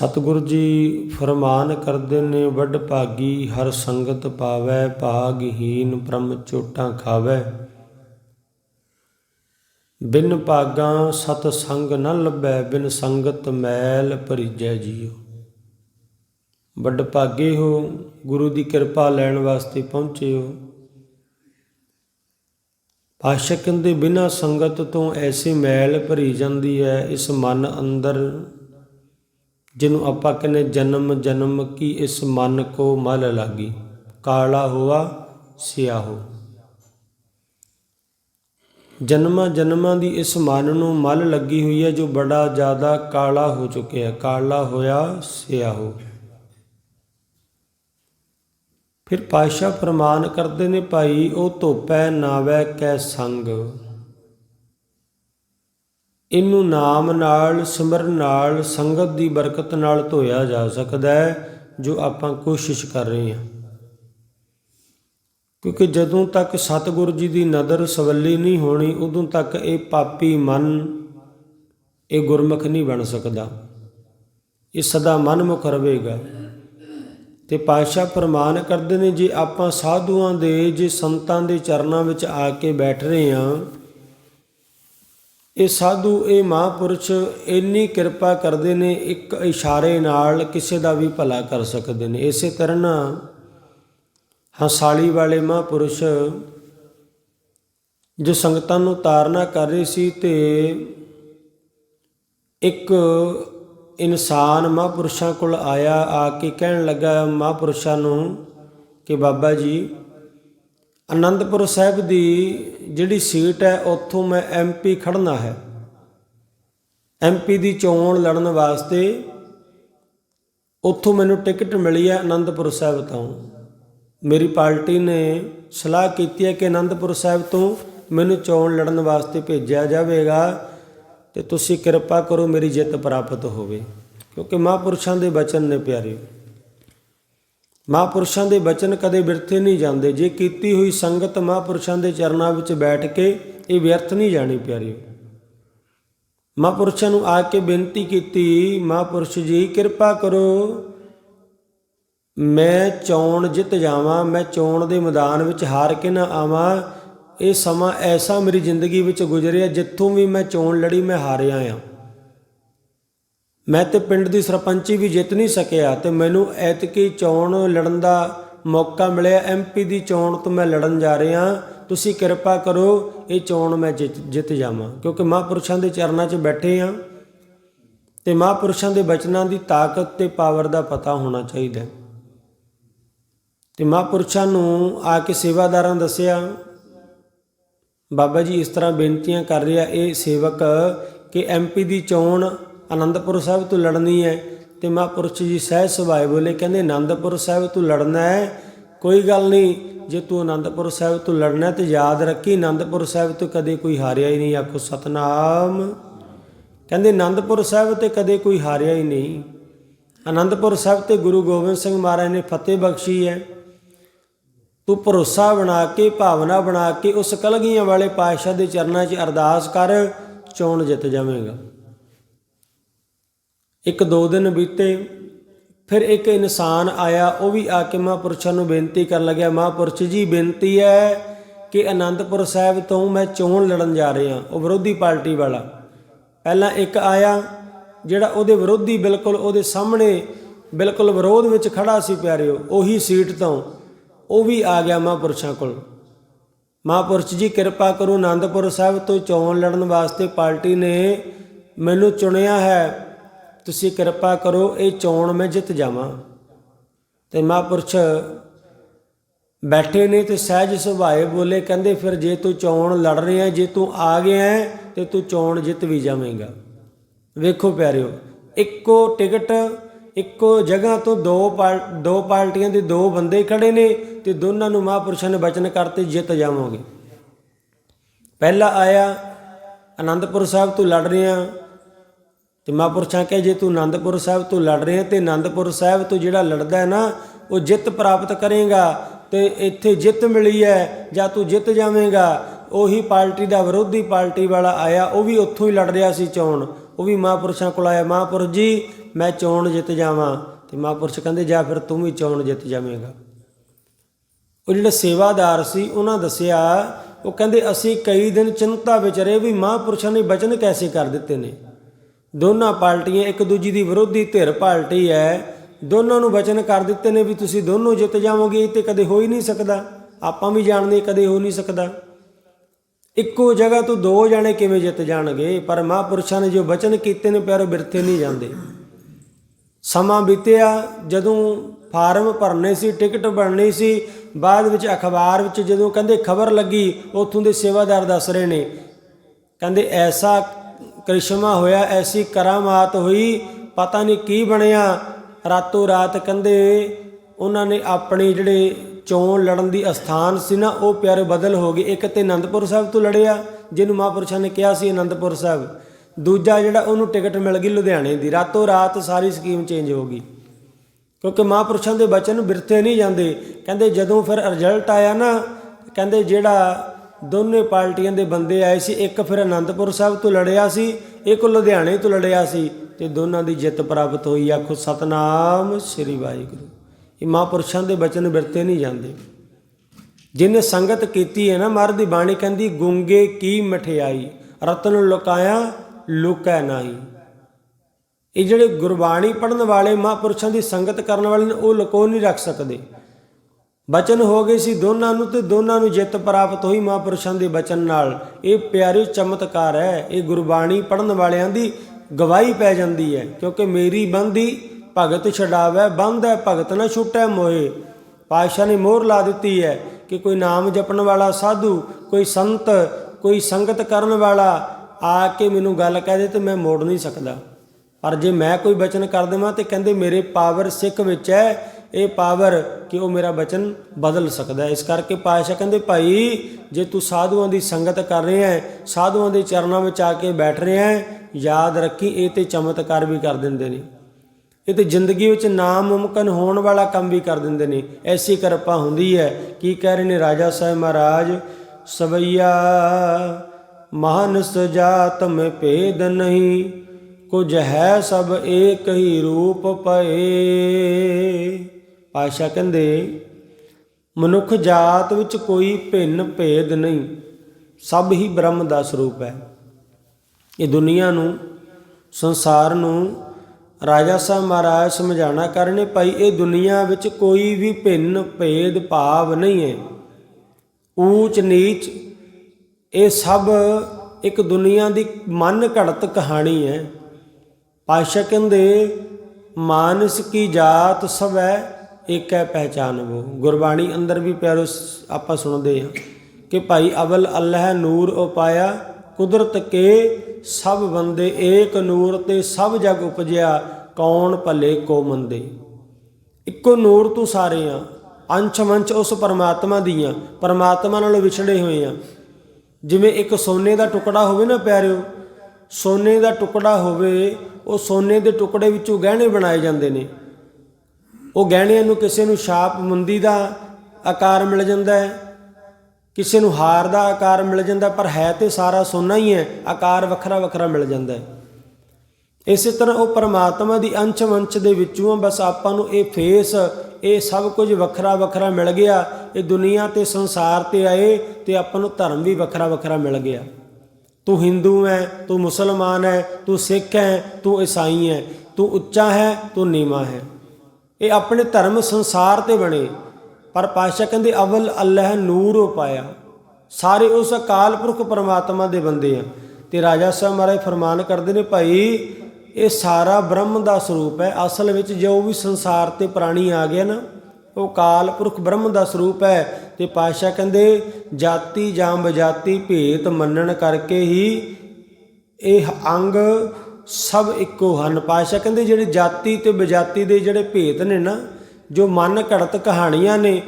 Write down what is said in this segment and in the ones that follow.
ਸਤਿਗੁਰੂ ਜੀ ਫਰਮਾਨ ਕਰਦੇ ਨੇ ਵੱਡ ਭਾਗੀ ਹਰ ਸੰਗਤ ਪਾਵੈ, ਭਾਗਹੀਨ ਬ੍ਰਹਮ ਚੋਟਾਂ ਖਾਵੈ। ਬਿਨ ਭਾਗਾਂ ਸਤ ਸੰਗ ਨ ਲੱਭੈ, ਬਿਨ ਸੰਗਤ ਮੈਲ ਭਰੀਜੈ ਜੀਉ। ਵੱਡ ਭਾਗੇ ਹੋ, ਗੁਰੂ ਦੀ ਕਿਰਪਾ ਲੈਣ ਵਾਸਤੇ ਪਹੁੰਚੇ ਹੋ ਪਾਸ਼ਾ ਕਹਿੰਦੇ, ਬਿਨਾ ਸੰਗਤ ਤੋਂ ਐਸੀ ਮੈਲ ਭਰੀ ਜਾਂਦੀ ਹੈ, ਇਸ ਮਨ ਅੰਦਰ ਜਿਹਨੂੰ ਆਪਾਂ ਕਹਿੰਦੇ ਜਨਮ ਜਨਮ ਕੀ ਇਸ ਮਨ ਕੋ ਮਲ ਲਾਗੀ। ਕਾਲਾ ਹੋਆ ਸਿਆਹੋ ਜਨਮਾਂ ਜਨਮਾਂ ਦੀ ਇਸ ਮਨ ਨੂੰ ਮਲ ਲੱਗੀ ਹੋਈ ਹੈ, ਜੋ ਬੜਾ ਜ਼ਿਆਦਾ ਕਾਲਾ ਹੋ ਚੁੱਕਿਆ ਕਾਲਾ ਹੋਇਆ ਸਿਆਹੋ ਫਿਰ ਪਾਸ਼ਾ ਪ੍ਰਮਾਨ ਕਰਦੇ ਨੇ, ਭਾਈ, ਉਹ ਧੋਪੈ ਨਾਵੈ ਕੈ ਸੰਗ। ਇਹਨੂੰ ਨਾਮ ਨਾਲ ਸਿਮਰਨ ਨਾਲ, ਸੰਗਤ ਦੀ ਬਰਕਤ ਨਾਲ ਧੋਇਆ ਜਾ ਸਕਦਾ ਹੈ, ਜੋ ਆਪਾਂ ਕੋਸ਼ਿਸ਼ ਕਰ ਰਹੇ ਹਾਂ। ਕਿਉਂਕਿ ਜਦੋਂ ਤੱਕ ਸਤਿਗੁਰੂ ਜੀ ਦੀ ਨਦਰ ਸਵੱਲੀ ਨਹੀਂ ਹੋਣੀ, ਉਦੋਂ ਤੱਕ ਇਹ ਪਾਪੀ ਮਨ, ਇਹ ਗੁਰਮੁਖ ਨਹੀਂ ਬਣ ਸਕਦਾ। ਇਹ ਸਦਾ ਮਨਮੁਖ ਰਹੇਗਾ। ਤੇ ਪਾਤਸ਼ਾਹ ਪ੍ਰਮਾਨ ਕਰਦੇ ਨੇ, ਜੇ ਆਪਾਂ ਸਾਧੂਆਂ ਦੇ, ਜੇ ਸੰਤਾਂ ਦੇ ਚਰਨਾਂ ਵਿੱਚ ਆ ਕੇ ਬੈਠ ਰਹੇ ਹਾਂ ਇਹ ਸਾਧੂ, ਇਹ ਮਹਾਂਪੁਰਸ਼ ਇੰਨੀ ਕਿਰਪਾ ਕਰਦੇ ਨੇ, ਇੱਕ ਇਸ਼ਾਰੇ ਨਾਲ ਕਿਸੇ ਦਾ ਵੀ ਭਲਾ ਕਰ ਸਕਦੇ ਨੇ। ਇਸੇ ਤਰ੍ਹਾਂ ਹਸਾਲੀ ਵਾਲੇ ਮਹਾਂਪੁਰਸ਼ ਜੋ ਸੰਗਤਾਂ ਨੂੰ ਤਾਰਨਾ ਕਰ ਰਹੇ ਸੀ ਤੇ ਇੱਕ ਇਨਸਾਨ ਮਹਾਂਪੁਰਸ਼ਾਂ ਕੋਲ ਆਇਆ, ਆ ਕੇ ਕਹਿਣ ਲੱਗਾ ਮਹਾਂਪੁਰਸ਼ਾਂ ਨੂੰ ਕਿ ਬਾਬਾ ਜੀ ਅਨੰਦਪੁਰ ਸਾਹਿਬ ਦੀ ਜਿਹੜੀ ਸੀਟ ਹੈ, ਉੱਥੋਂ ਮੈਂ ਐਮਪੀ ਖੜਨਾ ਹੈ। ਐਮਪੀ ਦੀ ਚੋਣ ਲੜਨ ਵਾਸਤੇ ਉੱਥੋਂ ਮੈਨੂੰ ਟਿਕਟ ਮਿਲੀ ਹੈ ਅਨੰਦਪੁਰ ਸਾਹਿਬ ਤੋਂ। ਮੇਰੀ ਪਾਰਟੀ ਨੇ ਸਲਾਹ ਕੀਤੀ ਹੈ ਕਿ ਅਨੰਦਪੁਰ ਸਾਹਿਬ ਤੋਂ ਮੈਨੂੰ ਚੋਣ ਲੜਨ ਵਾਸਤੇ ਭੇਜਿਆ ਜਾਵੇਗਾ ਤੇ ਤੁਸੀਂ ਕਿਰਪਾ ਕਰੋ ਮੇਰੀ ਜਿੱਤ ਪ੍ਰਾਪਤ ਹੋਵੇ, ਕਿਉਂਕਿ ਮਹਾਂਪੁਰਸ਼ਾਂ ਦੇ ਬਚਨ ਨੇ ਪਿਆਰੇ ਮਹਾਂਪੁਰਸ਼ਾਂ ਦੇ ਬਚਨ ਕਦੇ ਬਿਰਥੇ ਨਹੀਂ ਜਾਂਦੇ। ਜੇ ਕੀਤੀ ਹੋਈ ਸੰਗਤ ਮਹਾਂਪੁਰਸ਼ਾਂ ਦੇ ਚਰਨਾਂ ਵਿੱਚ ਬੈਠ ਕੇ ਇਹ ਵਿਅਰਥ ਨਹੀਂ ਜਾਣੀ ਪਿਆਰੀ ਮਹਾਂਪੁਰਸ਼ਾਂ ਨੂੰ ਆ ਕੇ ਬੇਨਤੀ ਕੀਤੀ, ਮਹਾਂਪੁਰਸ਼ ਜੀ, ਕਿਰਪਾ ਕਰੋ, ਮੈਂ ਚੋਣ ਜਿੱਤ ਜਾਵਾਂ, ਮੈਂ ਚੋਣ ਦੇ ਮੈਦਾਨ ਵਿੱਚ ਹਾਰ ਕੇ ਨਾ ਆਵਾਂ। ਇਹ ਸਮਾਂ ਐਸਾ ਮੇਰੀ ਜ਼ਿੰਦਗੀ ਵਿੱਚ ਗੁਜ਼ਰਿਆ, ਜਿੱਥੋਂ ਵੀ ਮੈਂ ਚੋਣ ਲੜੀ, ਮੈਂ ਹਾਰਿਆ ਆ। ਮੈਂ ਤੇ ਪਿੰਡ ਦੀ ਸਰਪੰਚੀ ਵੀ ਜਿੱਤ ਨਹੀਂ ਸਕਿਆ ਤੇ ਮੈਨੂੰ ਐਤਕੀ ਚੋਣ ਲੜਨ ਦਾ ਮੌਕਾ ਮਿਲਿਆ। ਐਮਪੀ ਦੀ ਚੋਣ ਤੋਂ ਮੈਂ ਲੜਨ ਜਾ ਰਿਹਾ। ਤੁਸੀਂ ਕਿਰਪਾ ਕਰੋ, ਇਹ ਚੋਣ ਮੈਂ ਜਿੱਤ ਜਿੱਤ ਜਾਵਾਂ। ਕਿਉਂਕਿ ਮਹਾਂਪੁਰਸ਼ਾਂ ਦੇ ਚਰਨਾਂ 'ਚ ਬੈਠੇ ਆ ਤੇ ਮਹਾਂਪੁਰਸ਼ਾਂ ਦੇ ਬਚਨਾਂ ਦੀ ਤਾਕਤ ਤੇ ਪਾਵਰ ਦਾ ਪਤਾ ਹੋਣਾ ਚਾਹੀਦਾ। ਤੇ ਮਹਾਂਪੁਰਸ਼ਾਂ ਨੂੰ ਆ ਕੇ ਸੇਵਾਦਾਰਾਂ ਦੱਸਿਆ, ਬਾਬਾ ਜੀ ਇਸ ਤਰ੍ਹਾਂ ਬੇਨਤੀਆਂ ਕਰ ਰਿਹਾ, ਇਹ ਸੇਵਕ ਕਿ ਐਮਪੀ ਦੀ ਚੋਣ ਆਨੰਦਪੁਰ ਸਾਹਿਬ ਤੋਂ ਲੜਨੀ ਹੈ ਤੇ ਮਹਾਂਪੁਰਸ਼ ਜੀ ਸਹਿ ਸੁਭਾਏ ਬੋਲੇ, ਕਹਿੰਦੇ ਆਨੰਦਪੁਰ ਸਾਹਿਬ ਤੋਂ ਲੜਨਾ ਹੈ। ਕੋਈ ਗੱਲ ਨਹੀਂ, ਜੇ ਤੂੰ ਆਨੰਦਪੁਰ ਸਾਹਿਬ ਤੋਂ ਲੜਨਾ ਹੈ ਤੇ ਯਾਦ ਰੱਖੀ ਆਨੰਦਪੁਰ ਸਾਹਿਬ ਤੋਂ ਕਦੇ ਕੋਈ ਹਾਰਿਆ ਹੀ ਨਹੀਂ, ਆਖੋ ਸਤਨਾਮ। ਕਹਿੰਦੇ ਆਨੰਦਪੁਰ ਸਾਹਿਬ ਤੇ ਕਦੇ ਕੋਈ ਹਾਰਿਆ ਹੀ ਨਹੀਂ। ਆਨੰਦਪੁਰ ਸਾਹਿਬ ਤੇ ਗੁਰੂ ਗੋਬਿੰਦ ਸਿੰਘ ਮਹਾਰਾਜ ਨੇ ਫਤਿਹ ਬਖਸ਼ੀ ਹੈ। ਤੂੰ ਭਰੋਸਾ ਬਣਾ ਕੇ, ਭਾਵਨਾ ਬਣਾ ਕੇ, ਉਸ ਕਲਗੀਆਂ ਵਾਲੇ ਪਾਤਸ਼ਾਹ ਦੇ ਚਰਨਾਂ 'ਚ ਅਰਦਾਸ ਕਰ, ਚੋਣ ਜਿੱਤ ਜਾਵੇਂਗਾ। ਇੱਕ ਦੋ ਦਿਨ ਬੀਤੇ, ਫਿਰ ਇੱਕ ਇਨਸਾਨ ਆਇਆ, ਉਹ ਵੀ ਆ ਕੇ ਮਹਾਂਪੁਰਸ਼ਾਂ ਨੂੰ ਬੇਨਤੀ ਕਰਨ ਲੱਗਿਆ, ਮਹਾਂਪੁਰਸ਼ ਜੀ, ਬੇਨਤੀ ਹੈ ਕਿ ਅਨੰਦਪੁਰ ਸਾਹਿਬ ਤੋਂ ਮੈਂ ਚੋਣ ਲੜਨ ਜਾ ਰਿਹਾ, ਉਹ ਵਿਰੋਧੀ ਪਾਰਟੀ ਵਾਲਾ। ਪਹਿਲਾਂ ਇੱਕ ਆਇਆ, ਜਿਹੜਾ ਉਹਦੇ ਵਿਰੋਧੀ ਬਿਲਕੁਲ ਉਹਦੇ ਸਾਹਮਣੇ ਬਿਲਕੁਲ ਵਿਰੋਧ ਵਿੱਚ ਖੜਾ ਸੀ ਪਿਆਰਿਓ, ਉਹੀ ਸੀਟ ਤੋਂ ਉਹ ਵੀ ਆ ਗਿਆ ਮਹਾਂਪੁਰਸ਼ਾਂ ਕੋਲ। ਮਹਾਂਪੁਰਸ਼ ਜੀ, ਕਿਰਪਾ ਕਰੋ ਆਨੰਦਪੁਰ ਸਾਹਿਬ ਤੋਂ ਚੋਣ ਲੜਨ ਵਾਸਤੇ ਪਾਰਟੀ ਨੇ ਮੈਨੂੰ ਚੁਣਿਆ ਹੈ ਤੁਸੀਂ ਕਿਰਪਾ ਕਰੋ, ਇਹ ਚੋਣ ਮੈਂ ਜਿੱਤ ਜਾਵਾਂ। ਤੇ ਮਹਾਂਪੁਰਸ਼ ਬੈਠੇ ਨੇ ਤੇ ਸਹਿਜ ਸੁਭਾਏ ਬੋਲੇ, ਕਹਿੰਦੇ, ਫਿਰ ਜੇ ਤੂੰ ਚੋਣ ਲੜ ਰਿਹਾ, ਜੇ ਤੂੰ ਆ ਗਿਆ ਹੈ, ਤੇ ਤੂੰ ਚੋਣ ਜਿੱਤ ਵੀ ਜਾਵੇਂਗਾ। ਵੇਖੋ ਪਿਆਰਿਓ, ਇੱਕੋ ਟਿਕਟ, ਇੱਕੋ ਜਗ੍ਹਾ ਤੋਂ ਦੋ ਪਾਰ- ਦੋ ਪਾਰਟੀਆਂ ਦੇ ਦੋ ਬੰਦੇ ਖੜੇ ਨੇ ਤੇ ਦੋਨਾਂ ਨੂੰ ਮਹਾਂਪੁਰਸ਼ਾਂ ਨੇ ਬਚਨ ਕਰਤੇ, ਜਿੱਤ ਜਾਵੋਗੇ। ਪਹਿਲਾ ਆਇਆ ਆਨੰਦਪੁਰ ਸਾਹਿਬ ਤੋਂ ਲੜ ਰਿਹਾ ਤੇ ਮਹਾਂਪੁਰਸ਼ਾਂ ਕਹੇ, ਜੇ ਤੂੰ ਆਨੰਦਪੁਰ ਸਾਹਿਬ ਤੋਂ ਲੜ ਰਿਹਾ ਤੇ ਆਨੰਦਪੁਰ ਸਾਹਿਬ ਤੋਂ ਜਿਹੜਾ ਲੜਦਾ ਹੈ ਨਾ, ਉਹ ਜਿੱਤ ਪ੍ਰਾਪਤ ਕਰੇਗਾ ਤੇ ਇੱਥੇ ਜਿੱਤ ਮਿਲੀ ਹੈ ਜਾਂ ਤੂੰ ਜਿੱਤ ਜਾਵੇਂਗਾ। ਉਹੀ ਪਾਰਟੀ ਦਾ ਵਿਰੋਧੀ ਪਾਰਟੀ ਵਾਲਾ ਆਇਆ, ਉਹ ਵੀ ਉੱਥੋਂ ਹੀ ਲੜ ਰਿਹਾ ਸੀ ਚੋਣ। ਉਹ ਵੀ ਮਹਾਂਪੁਰਸ਼ਾਂ ਕੋਲ ਆਇਆ, ਮਹਾਂਪੁਰਸ਼ ਜੀ, ਮੈਂ ਚੋਣ ਜਿੱਤ ਜਾਵਾਂ। ਤੇ ਮਹਾਂਪੁਰਸ਼ ਕਹਿੰਦੇ, ਜਾ ਫਿਰ ਤੂੰ ਵੀ ਚੋਣ ਜਿੱਤ ਜਾਵੇਂਗਾ। ਉਹ ਜਿਹੜੇ ਸੇਵਾਦਾਰ ਸੀ, ਉਹਨਾਂ ਦੱਸਿਆ, ਉਹ ਕਹਿੰਦੇ, ਅਸੀਂ ਕਈ ਦਿਨ ਚਿੰਤਾ ਵਿੱਚ ਰਹੇ ਵੀ ਮਹਾਂਪੁਰਸ਼ਾਂ ਨੇ ਬਚਨ ਕੈਸੇ ਕਰ ਦਿੱਤੇ ਨੇ? ਦੋਨਾਂ ਪਾਰਟੀਆਂ ਇੱਕ ਦੂਜੀ ਦੀ ਵਿਰੋਧੀ ਧਿਰ ਪਾਰਟੀ ਹੈ। ਦੋਨਾਂ ਨੂੰ ਵਚਨ ਕਰ ਦਿੱਤੇ ਨੇ ਵੀ ਤੁਸੀਂ ਦੋਨੋਂ ਜਿੱਤ ਜਾਵੋਗੇ, ਇਹ ਤੇ ਕਦੇ ਹੋ ਹੀ ਨਹੀਂ ਸਕਦਾ। ਆਪਾਂ ਵੀ ਜਾਣਦੇ ਕਦੇ ਹੋ ਨਹੀਂ ਸਕਦਾ। ਇੱਕੋ ਜਗ੍ਹਾ ਤੋਂ ਦੋ ਜਾਣੇ ਕਿਵੇਂ ਜਿੱਤ ਜਾਣਗੇ? ਪਰ ਮਹਾਂਪੁਰਸ਼ਾਂ ਨੇ ਜੋ ਵਚਨ ਕੀਤੇ ਨੇ, ਪਿਆਰੋ, ਬਿਰਥੇ ਨਹੀਂ ਜਾਂਦੇ। ਸਮਾਂ ਬੀਤਿਆ, ਜਦੋਂ ਫਾਰਮ ਭਰਨੇ ਸੀ, ਟਿਕਟ ਬਣਨੀ ਸੀ, ਬਾਅਦ ਵਿੱਚ ਅਖਬਾਰ ਵਿੱਚ ਜਦੋਂ ਕਹਿੰਦੇ ਖਬਰ ਲੱਗੀ, ਉੱਥੋਂ ਦੇ ਸੇਵਾਦਾਰ ਦੱਸ ਰਹੇ ਨੇ, ਕਹਿੰਦੇ ਐਸਾ ਕ੍ਰਿਸ਼ਮਾ ਹੋਇਆ, ਐਸੀ ਕਰਾਮਾਤ ਹੋਈ, ਪਤਾ ਨਹੀਂ ਕੀ ਬਣਿਆ। ਰਾਤੋਂ ਰਾਤ ਕਹਿੰਦੇ ਉਹਨਾਂ ਨੇ ਆਪਣੇ ਜਿਹੜੇ ਚੋਣ ਲੜਨ ਦੀ ਅਸਥਾਨ ਸੀ ਨਾ, ਉਹ ਪਿਆਰੇ ਬਦਲ ਹੋ ਗਏ। ਇੱਕ ਤੇ ਅਨੰਦਪੁਰ ਸਾਹਿਬ ਤੋਂ ਲੜਿਆ, ਜਿਹਨੂੰ ਮਹਾਂਪੁਰਸ਼ਾਂ ਨੇ ਕਿਹਾ ਸੀ ਅਨੰਦਪੁਰ ਸਾਹਿਬ। ਦੂਜਾ ਜਿਹੜਾ ਉਹਨੂੰ ਟਿਕਟ ਮਿਲ ਗਈ ਲੁਧਿਆਣੇ ਦੀ। ਰਾਤੋਂ ਰਾਤ ਸਾਰੀ ਸਕੀਮ ਚੇਂਜ ਹੋ ਗਈ। ਕਿਉਂਕਿ ਮਹਾਂਪੁਰਸ਼ਾਂ ਦੇ ਬਚਨ ਬਿਰਥੇ ਨਹੀਂ ਜਾਂਦੇ। ਕਹਿੰਦੇ ਜਦੋਂ ਫਿਰ ਰਿਜ਼ਲਟ ਆਇਆ ਨਾ, ਕਹਿੰਦੇ ਜਿਹੜਾ ਦੋਨੇ ਪਾਰਟੀਆਂ ਦੇ ਬੰਦੇ ਆਏ ਸੀ, ਇੱਕ ਫਿਰ ਆਨੰਦਪੁਰ ਸਾਹਿਬ ਤੋਂ ਲੜਿਆ ਸੀ, ਇੱਕ ਲੁਧਿਆਣੇ ਤੋਂ ਲੜਿਆ ਸੀ ਤੇ ਦੋਨਾਂ ਦੀ ਜਿੱਤ ਪ੍ਰਾਪਤ ਹੋਈ, ਆਖੋ ਸਤਨਾਮ ਸ੍ਰੀ ਵਾਹਿਗੁਰੂ। ਇਹ ਮਹਾਂਪੁਰਸ਼ਾਂ ਦੇ ਬਚਨ ਬਿਰਥੇ ਨਹੀਂ ਜਾਂਦੇ। ਜਿਹਨੇ ਸੰਗਤ ਕੀਤੀ ਹੈ ਨਾ, ਮਹਾਰਾਜ ਦੀ ਬਾਣੀ ਕਹਿੰਦੀ, ਗੁੰਗੇ ਕੀ ਮਠਿਆਈ, ਰਤਨ ਲੁਕਾਇਆ, ਲੁਕੈ ਨਾਹੀ। ਇਹ ਜਿਹੜੇ ਗੁਰਬਾਣੀ ਪੜਨ ਵਾਲੇ ਮਹਾਂਪੁਰਸ਼ਾਂ ਦੀ ਸੰਗਤ ਕਰਨ ਵਾਲੇ ਨੇ, ਉਹ ਲੁਕੋ ਨਹੀਂ ਰੱਖ ਸਕਦੇ। ਬਚਨ ਹੋ ਗਏ ਸੀ ਦੋਨਾਂ ਨੂੰ ਤੇ ਦੋਨਾਂ ਨੂੰ ਜਿੱਤ ਪ੍ਰਾਪਤ ਹੋਈ ਮਹਾਂਪੁਰਸ਼ਾਂ ਦੇ ਬਚਨ ਨਾਲ। ਇਹ ਪਿਆਰੇ ਚਮਤਕਾਰ ਹੈ। ਇਹ ਗੁਰਬਾਣੀ ਪੜਨ ਵਾਲਿਆਂ ਦੀ ਗਵਾਹੀ ਪੈ ਜਾਂਦੀ ਹੈ ਕਿਉਂਕਿ ਮੇਰੀ ਬੰਦੀ ਭਗਤ ਛਡਾਵੇ ਬੰਦ ਹੈ ਭਗਤ ਨਾ ਛੁਟੈ ਮੋਏ। ਪਾਤਸ਼ਾਹ ਨੇ ਮੋਹਰ ਲਾ ਦਿੱਤੀ ਹੈ ਕਿ ਕੋਈ ਨਾਮ ਜਪਣ ਵਾਲਾ ਸਾਧੂ, ਕੋਈ ਸੰਤ, ਕੋਈ ਸੰਗਤ ਕਰਨ ਵਾਲਾ ਆ ਕੇ ਮੈਨੂੰ ਗੱਲ ਕਹਿ ਦੇ ਤੇ ਮੈਂ ਮੋੜ ਨਹੀਂ ਸਕਦਾ। ਪਰ ਜੇ ਮੈਂ ਕੋਈ ਬਚਨ ਕਰ ਦੇਵਾਂ ਤੇ ਕਹਿੰਦੇ ਮੇਰੇ ਪਾਵਰ ਸਿੱਖ ਵਿੱਚ ਹੈ ਇਹ ਪਾਵਰ ਕਿ ਉਹ ਮੇਰਾ ਬਚਨ ਬਦਲ ਸਕਦਾ ਹੈ। ਇਸ ਕਰਕੇ ਪਾਤਸ਼ਾਹ ਕਹਿੰਦੇ, ਭਾਈ, ਜੇ ਤੂੰ ਸਾਧੂਆਂ ਦੀ ਸੰਗਤ ਕਰ ਰਿਹਾ ਹੈ, ਸਾਧੂਆਂ ਦੇ ਚਰਨਾਂ ਵਿੱਚ ਆ ਕੇ ਬੈਠ ਰਿਹਾ ਹੈ, ਯਾਦ ਰੱਖੀ, ਇਹ ਤੇ ਚਮਤਕਾਰ ਵੀ ਕਰ ਦਿੰਦੇ ਨੇ। ਇਹ ਤੇ ਜ਼ਿੰਦਗੀ ਵਿੱਚ ਨਾਮੁਮਕਨ ਹੋਣ ਵਾਲਾ ਕੰਮ ਵੀ ਕਰ ਦਿੰਦੇ ਨੇ। ਐਸੀ ਕਿਰਪਾ ਹੁੰਦੀ ਹੈ। ਕੀ ਕਹਿ ਰਹੇ ਨੇ ਰਾਜਾ ਸਾਹਿਬ ਮਹਾਰਾਜ? ਸਵਈਆ ਮਹਾਨ ਜਾਤ ਮੈਂ ਭੇਦ ਨਹੀਂ, ਕੁਝ ਹੈ ਸਭ ਏਕ ਹੀ ਰੂਪ ਪਏ। ਪਾਸ਼ਾ ਕਹਿੰਦੇ, ਮਨੁੱਖ ਜਾਤ ਵਿੱਚ ਕੋਈ ਭਿੰਨ ਭੇਦ ਨਹੀਂ, ਸਭ ਹੀ ਬ੍ਰਹਮ ਦਾ ਸਰੂਪ ਹੈ। ਇਹ ਦੁਨੀਆ ਨੂੰ, ਸੰਸਾਰ ਨੂੰ ਰਾਜਾ ਸਾਹਿਬ ਮਹਾਰਾਜ ਸਮਝਾਣਾ ਕਰਨੇ, ਭਾਈ ਇਹ ਦੁਨੀਆ ਵਿੱਚ ਕੋਈ ਵੀ ਭਿੰਨ ਭੇਦ ਭਾਵ ਨਹੀਂ ਹੈ। ਊਚ ਨੀਚ, ਇਹ ਸਭ ਇੱਕ ਦੁਨੀਆ ਦੀ ਮਨ ਘੜਤ ਕਹਾਣੀ ਹੈ। ਪਾਸ਼ਾ ਕਹਿੰਦੇ, ਮਾਨਸ ਕੀ ਜਾਤ ਸਭ ਹੈ ਇੱਕ ਏਕੈ ਪਹਿਚਾਨਵੋ ਗੁਰਬਾਣੀ ਅੰਦਰ ਵੀ ਪਿਆਰੋ ਸ- ਆਪਾਂ ਸੁਣਦੇ ਹਾਂ ਕਿ ਭਾਈ ਅਵਲ ਅੱਲਾਹ ਨੂਰ ਉਪਾਇਆ ਕੁਦਰਤ ਕੇ ਸਭ ਬੰਦੇ ਏਕ ਨੂਰ ਤੇ ਸਭ ਜਗ ਉਪਜਿਆ, ਕੌਣ ਭਲੇ ਕੋ ਮੰਦੇ। ਇੱਕੋ ਨੂਰ ਤੋਂ ਸਾਰੇ ਆ, ਅੰਸ਼ ਮੰਚ ਉਸ ਪਰਮਾਤਮਾ ਦੀਆਂ, ਪਰਮਾਤਮਾ ਨਾਲ ਵਿਛੜੇ ਹੋਏ ਆ। ਜਿਵੇਂ ਇੱਕ ਸੋਨੇ ਦਾ ਟੁਕੜਾ ਹੋਵੇ ਨਾ ਪਿਆਰਿਓ, ਸੋਨੇ ਦਾ ਟੁਕੜਾ ਹੋਵੇ, ਉਹ ਸੋਨੇ ਦੇ ਟੁਕੜੇ ਵਿੱਚੋਂ ਗਹਿਣੇ ਬਣਾਏ ਜਾਂਦੇ ਨੇ। ਉਹ ਗਹਿਣਿਆਂ ਨੂੰ ਕਿਸੇ ਨੂੰ ਛਾਪ, ਮੁੰਦੀ ਦਾ ਆਕਾਰ ਮਿਲ ਜਾਂਦਾ ਹੈ, ਕਿਸੇ ਨੂੰ ਹਾਰ ਦਾ ਆਕਾਰ ਮਿਲ ਜਾਂਦਾ, ਪਰ ਹੈ ਤੇ ਸਾਰਾ ਸੋਨਾ ਹੀ ਹੈ, ਆਕਾਰ ਵੱਖਰਾ ਵੱਖਰਾ ਮਿਲ ਜਾਂਦਾ ਹੈ। ਇਸੇ ਤਰ੍ਹਾਂ ਉਹ ਪਰਮਾਤਮਾ ਦੀ ਅੰਸ਼ ਵੰਸ਼ ਦੇ ਵਿੱਚੋਂ ਬਸ ਆਪਾਂ ਨੂੰ ਇਹ ਫੇਸ ਇਹ ਸਭ ਕੁਝ ਵੱਖਰਾ ਵੱਖਰਾ ਮਿਲ ਗਿਆ, ਇਹ ਦੁਨੀਆ ਤੇ ਸੰਸਾਰ ਤੇ ਆਏ ਤੇ ਆਪਾਂ ਨੂੰ ਧਰਮ ਵੀ ਵੱਖਰਾ ਵੱਖਰਾ ਮਿਲ ਗਿਆ। ਤੂੰ ਹਿੰਦੂ ਹੈ, ਤੂੰ ਮੁਸਲਮਾਨ ਹੈ, ਤੂੰ ਸਿੱਖ ਹੈ, ਤੂੰ ਈਸਾਈ ਹੈ, ਤੂੰ ਉੱਚਾ ਹੈ, ਤੂੰ ਨੀਵਾਂ ਹੈ। ਇਹ ਆਪਣੇ ਧਰਮ ਸੰਸਾਰ ਤੇ ਬਣੇ। ਪਰ ਪਾਸ਼ਾ ਕਹਿੰਦੇ, ਅਵਲ ਅੱਲਾਹ ਨੂਰ ਉਪਾਇਆ ਸਾਰੇ ਉਸ ਅਕਾਲ ਪੁਰਖ ਪਰਮਾਤਮਾ ਦੇ ਬੰਦੇ ਆ। ਤੇ ਰਾਜਾ ਸਾਹਿਬ ਮਹਾਰਾਜ ਫਰਮਾਨ ਕਰਦੇ ਨੇ, ਭਾਈ, ਇਹ ਸਾਰਾ ਬ੍ਰਹਮ ਦਾ ਸਰੂਪ ਹੈ। ਅਸਲ ਵਿੱਚ ਜੋ ਵੀ ਸੰਸਾਰ ਤੇ ਪ੍ਰਾਣੀ ਆ ਗਿਆ ਨਾ, ਉਹ ਕਾਲ ਪੁਰਖ ਬ੍ਰਹਮ ਦਾ ਸਰੂਪ ਹੈ। ਤੇ ਪਾਸ਼ਾ ਕਹਿੰਦੇ, ਜਾਤੀ ਜਾਂ ਬਜਾਤੀ ਭੇਤ ਮੰਨਣ ਕਰਕੇ ਹੀ ਇਹ ਅੰਗ ਸਭ ਇੱਕੋ ਹਨ। ਪਾਤਸ਼ਾਹ ਕਹਿੰਦੇ ਜਿਹੜੇ ਜਾਤੀ ਤੇ ਬਜਾਤੀ ਦੇ ਜਿਹੜੇ ਭੇਦ ਨੇ ਨਾ, ਜੋ ਮਨ ਘੜਤ ਕਹਾਣੀਆਂ ਨੇ,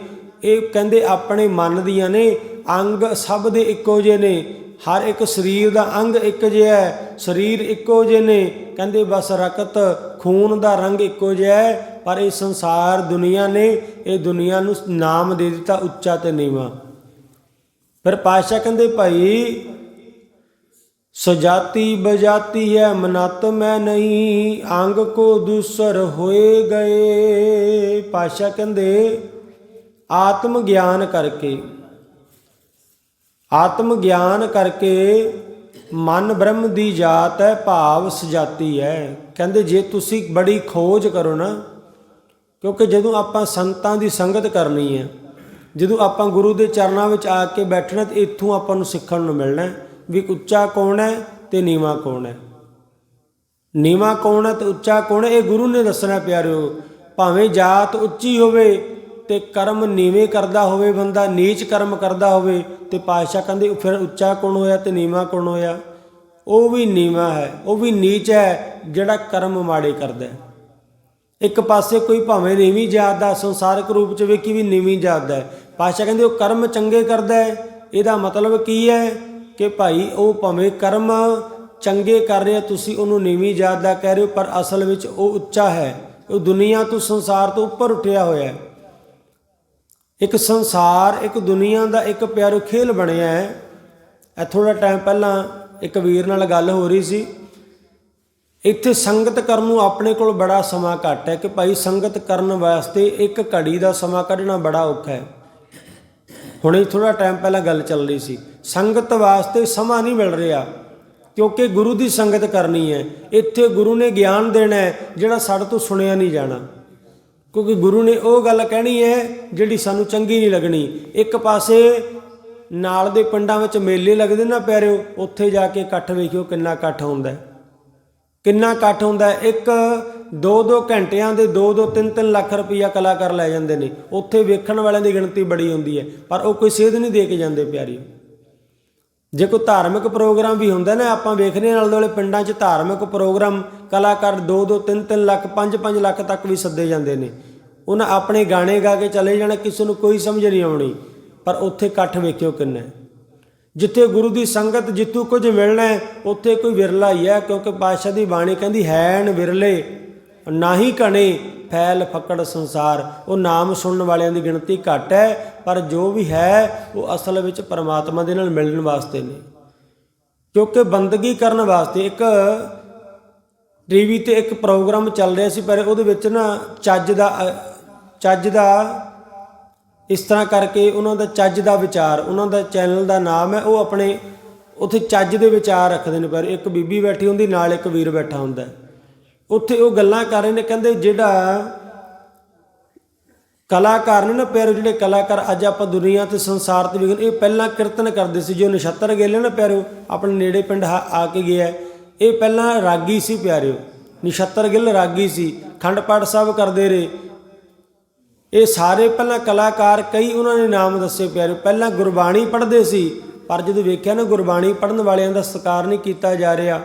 ਇਹ ਕਹਿੰਦੇ ਆਪਣੇ ਮਨ ਦੀਆਂ ਨੇ, ਅੰਗ ਸਭ ਦੇ ਇੱਕੋ ਜਿਹੇ ਨੇ। ਹਰ ਇੱਕ ਸਰੀਰ ਦਾ ਅੰਗ ਇੱਕ ਜਿਹਾ ਹੈ, ਸਰੀਰ ਇੱਕੋ ਜਿਹੇ ਨੇ। ਕਹਿੰਦੇ ਬਸ ਰਕਤ, ਖੂਨ ਦਾ ਰੰਗ ਇੱਕੋ ਜਿਹਾ ਹੈ, ਪਰ ਇਹ ਸੰਸਾਰ ਦੁਨੀਆ ਨੇ, ਇਹ ਦੁਨੀਆ ਨੂੰ ਨਾਮ ਦੇ ਦਿੱਤਾ ਉੱਚਾ ਤੇ ਨੀਵਾਂ। ਫਿਰ ਪਾਤਸ਼ਾਹ ਕਹਿੰਦੇ ਭਾਈ ਸਜਾਤੀ ਬਜਾਤੀ ਹੈ ਮਨਤ ਮੈਂ ਨਹੀਂ, ਅੰਗ ਕੋ ਦੂਸਰ ਹੋਏ ਗਏ। ਪਾਸ਼ਾ ਕਹਿੰਦੇ, ਆਤਮ ਗਿਆਨ ਕਰਕੇ, ਆਤਮ ਗਿਆਨ ਕਰਕੇ ਮਨ ਬ੍ਰਹਮ ਦੀ ਜਾਤ ਹੈ ਭਾਵ ਸਜਾਤੀ ਹੈ ਕਹਿੰਦੇ, ਜੇ ਤੁਸੀਂ ਬੜੀ ਖੋਜ ਕਰੋ ਨਾ, ਕਿਉਂਕਿ ਜਦੋਂ ਆਪਾਂ ਸੰਤਾਂ ਦੀ ਸੰਗਤ ਕਰਨੀ ਹੈ ਜਦੋਂ ਆਪਾਂ ਗੁਰੂ ਦੇ ਚਰਨਾਂ ਵਿੱਚ ਆ ਕੇ ਬੈਠਣਾ, ਤੇ ਇੱਥੋਂ ਆਪਾਂ ਨੂੰ ਸਿੱਖਣ ਨੂੰ ਮਿਲਣਾ ਹੈ ਵੀ ਉੱਚਾ ਕੌਣ ਹੈ ਤੇ ਨੀਵਾ ਕੌਣ ਹੈ? ਨੀਵਾ ਕੌਣ ਹੈ ਤੇ ਉੱਚਾ ਕੌਣ ਹੈ? ਇਹ ਗੁਰੂ ਨੇ ਦੱਸਣਾ ਪਿਆਰਿਓ, ਭਾਵੇਂ ਜਾਤ ਉੱਚੀ ਹੋਵੇ ਤੇ ਕਰਮ ਨੀਵੇਂ ਕਰਦਾ ਹੋਵੇ ਬੰਦਾ, ਨੀਚ ਕਰਮ ਕਰਦਾ ਹੋਵੇ ਤੇ ਪਾਤਸ਼ਾਹ ਕਹਿੰਦੇ ਫਿਰ ਉੱਚਾ ਕੌਣ ਹੋਇਆ ਤੇ ਨੀਵਾ ਕੌਣ ਹੋਇਆ? ਉਹ ਵੀ ਨੀਵਾ ਹੈ, ਉਹ ਵੀ ਨੀਚ ਹੈ, ਜਿਹੜਾ ਕਰਮ ਮਾੜੇ ਕਰਦਾ ਹੈ। ਇੱਕ ਪਾਸੇ ਕੋਈ ਭਾਵੇਂ ਨੀਵੀਂ ਜਾਤ ਦਾ ਸੰਸਾਰਿਕ ਰੂਪ ਚ ਵੇਖੀ ਵੀ ਨੀਵੀਂ ਜਾਤ ਦਾ ਹੈ। ਪਾਤਸ਼ਾਹ ਕਹਿੰਦੇ ਉਹ ਕਰਮ ਚੰਗੇ ਕਰਦਾ ਹੈ, ਇਹਦਾ ਮਤਲਬ ਕੀ ਹੈ? ਕਿ ਭਾਈ ਉਹ ਭਾਵੇਂ ਕਰਮ ਚੰਗੇ ਕਰ ਰਿਹਾ, ਤੁਸੀਂ ਉਹਨੂੰ ਨੀਵੀਂ ਜਾਤ ਦਾ ਕਹਿ ਰਹੇ ਹੋ, ਪਰ ਅਸਲ ਵਿੱਚ ਉਹ ਉੱਚਾ ਹੈ। ਉਹ ਦੁਨੀਆ ਤੋਂ ਸੰਸਾਰ ਤੋਂ ਉੱਪਰ ਉੱਠਿਆ ਹੋਇਆ ਹੈ। ਇੱਕ ਸੰਸਾਰ, ਇੱਕ ਦੁਨੀਆ ਦਾ ਇੱਕ ਪਿਆਰੋ ਖੇਲ ਬਣਿਆ ਹੈ। ਇਹ ਥੋੜਾ ਟਾਈਮ ਪਹਿਲਾਂ ਇੱਕ ਵੀਰ ਨਾਲ ਗੱਲ ਹੋ ਰਹੀ ਸੀ। ਇੱਥੇ ਸੰਗਤ ਕਰਨ ਨੂੰ ਆਪਣੇ ਕੋਲ ਬੜਾ ਸਮਾਂ ਘੱਟ ਹੈ ਕਿ ਭਾਈ ਸੰਗਤ ਕਰਨ ਵਾਸਤੇ ਇੱਕ ਘੜੀ ਦਾ ਸਮਾਂ ਕੱਢਣਾ ਬੜਾ ਔਖਾ ਹੈ। ਹੁਣੇ ਥੋੜਾ ਟਾਈਮ ਪਹਿਲਾਂ ਗੱਲ ਚੱਲ ਰਹੀ ਸੀ। ਸੰਗਤ ਵਾਸਤੇ ਸਮਾਂ ਨਹੀਂ ਮਿਲ ਰਿਹਾ, ਕਿਉਂਕਿ ਗੁਰੂ ਦੀ ਸੰਗਤ ਕਰਨੀ ਹੈ। ਇੱਥੇ ਗੁਰੂ ਨੇ ਗਿਆਨ ਦੇਣਾ ਹੈ, ਜਿਹੜਾ ਸਾਡੇ ਤੋਂ ਸੁਣਿਆ ਨਹੀਂ ਜਾਣਾ। ਕਿਉਂਕਿ ਗੁਰੂ ਨੇ ਉਹ ਗੱਲ ਕਹਿਣੀ ਹੈ, ਜਿਹੜੀ ਸਾਨੂੰ ਚੰਗੀ ਨਹੀਂ ਲੱਗਣੀ। ਇੱਕ ਪਾਸੇ ਨਾਲ ਦੇ ਪਿੰਡਾਂ ਵਿੱਚ ਮੇਲੇ ਲੱਗਦੇ ਨਾ ਪਿਆਰਿਓ, ਉੱਥੇ ਜਾ ਕੇ ਇਕੱਠ ਵੇਖਿਓ ਕਿੰਨਾ ਇਕੱਠ ਹੁੰਦਾ ਕਿੰਨਾ ਇਕੱਠ ਹੁੰਦਾ ਇੱਕ 2-2 ਘੰਟਿਆਂ ਦੇ 2-2 3-3 ਲੱਖ ਰੁਪਈਆ ਕਲਾਕਾਰ ਲੈ ਜਾਂਦੇ ਨੇ। ਉੱਥੇ ਵੇਖਣ ਵਾਲਿਆਂ ਦੀ ਗਿਣਤੀ ਬੜੀ ਹੁੰਦੀ ਹੈ, ਪਰ ਉਹ ਕੋਈ ਸੇਧ ਨਹੀਂ ਦੇ ਕੇ ਜਾਂਦੇ ਪਿਆਰੀ। ਜੇ ਕੋਈ ਧਾਰਮਿਕ ਪ੍ਰੋਗਰਾਮ ਵੀ ਹੁੰਦਾ ਨਾ, ਆਪਾਂ ਵੇਖਦੇ ਹਾਂ ਨਾਲ ਦੁਆਲੇ ਪਿੰਡਾਂ 'ਚ ਧਾਰਮਿਕ ਪ੍ਰੋਗਰਾਮ, ਕਲਾਕਾਰ 2-2 3-3 ਲੱਖ 5-5 ਲੱਖ ਤੱਕ ਵੀ ਸੱਦੇ ਜਾਂਦੇ ਨੇ। ਉਹਨਾਂ ਆਪਣੇ ਗਾਣੇ ਗਾ ਕੇ ਚਲੇ ਜਾਣਾ, ਕਿਸੇ ਨੂੰ ਕੋਈ ਸਮਝ ਨਹੀਂ ਆਉਣੀ, ਪਰ ਉੱਥੇ ਇਕੱਠ ਵੇਖਿਓ ਕਿੰਨਾ ਜਿੱਥੇ ਗੁਰੂ ਦੀ ਸੰਗਤ ਜਿੱਥੋਂ ਕੁਝ ਮਿਲਣਾ ਉੱਥੇ ਕੋਈ ਵਿਰਲਾ ਹੀ ਹੈ, ਕਿਉਂਕਿ ਪਾਤਸ਼ਾਹ ਦੀ ਬਾਣੀ ਕਹਿੰਦੀ ਹੈਨ ਵਿਰਲੇ ਨਾਹੀ ਕਣੇ ਫੈਲ ਫਕੜ ਸੰਸਾਰ। ਉਹ ਨਾਮ ਸੁਣਨ ਵਾਲਿਆਂ ਦੀ ਗਿਣਤੀ ਘੱਟ ਹੈ, ਪਰ ਜੋ ਵੀ ਹੈ, ਉਹ ਅਸਲ ਵਿੱਚ ਪਰਮਾਤਮਾ ਦੇ ਨਾਲ ਮਿਲਣ ਵਾਸਤੇ ਨੇ। ਕਿਉਂਕਿ ਬੰਦਗੀ ਕਰਨ ਵਾਸਤੇ ਇੱਕ ਟੀਵੀ ਤੇ ਇੱਕ ਪ੍ਰੋਗਰਾਮ ਚੱਲ ਰਿਹਾ ਸੀ, ਪਰ ਉਹਦੇ ਵਿੱਚ ਨਾ ਚੱਜ ਦਾ ਚੱਜ ਦਾ ਇਸ ਤਰ੍ਹਾਂ ਕਰਕੇ ਉਹਨਾਂ ਦਾ ਚੱਜ ਦਾ ਵਿਚਾਰ, ਉਹਨਾਂ ਦਾ ਚੈਨਲ ਦਾ ਨਾਮ ਹੈ, ਉਹ ਆਪਣੇ ਉੱਥੇ ਚੱਜ ਦੇ ਵਿਚਾਰ ਰੱਖਦੇ ਨੇ। ਪਰ ਇੱਕ ਬੀਬੀ ਬੈਠੀ ਹੁੰਦੀ, ਨਾਲ ਇੱਕ ਵੀਰ ਬੈਠਾ ਹੁੰਦਾ ਉੱਥੇ ਉਹ ਗੱਲਾਂ ਕਰ ਰਹੇ ਨੇ, ਕਹਿੰਦੇ ਜਿਹੜਾ ਕਲਾਕਾਰ ਨੇ ਨਾ ਪਿਆਰੇ ਜਿਹੜੇ ਕਲਾਕਾਰ ਅੱਜ ਆਪਾਂ ਦੁਨੀਆ ਤੇ ਸੰਸਾਰ ਤੇ ਵੇਖਦੇ, ਇਹ ਪਹਿਲਾਂ ਕੀਰਤਨ ਕਰਦੇ ਸੀ, ਜੋ ਨਛੱਤਰ ਗੇਲੇ ਨਾ ਪਿਆਰਿਓ ਆਪਣੇ ਨੇੜੇ ਪਿੰਡ ਆ ਆ ਕੇ ਗਿਆ ਇਹ ਪਹਿਲਾਂ ਰਾਗੀ ਸੀ ਪਿਆਰਿਓ ਨਛੱਤਰ ਗਿੱਲ ਰਾਗੀ ਸੀ, ਖੰਡ ਪਾਠ ਸਾਹਿਬ ਕਰਦੇ ਰਹੇ। ਇਹ ਸਾਰੇ ਪਹਿਲਾਂ ਕਲਾਕਾਰ, ਕਈ ਉਹਨਾਂ ਨੇ ਨਾਮ ਦੱਸੇ ਪਿਆਰੇ, ਪਹਿਲਾਂ ਗੁਰਬਾਣੀ ਪੜ੍ਹਦੇ ਸੀ, ਪਰ ਜਦੋਂ ਵੇਖਿਆ ਨਾ ਗੁਰਬਾਣੀ ਪੜ੍ਹਨ ਵਾਲਿਆਂ ਦਾ ਸਤਿਕਾਰ ਨਹੀਂ ਕੀਤਾ ਜਾ ਰਿਹਾ।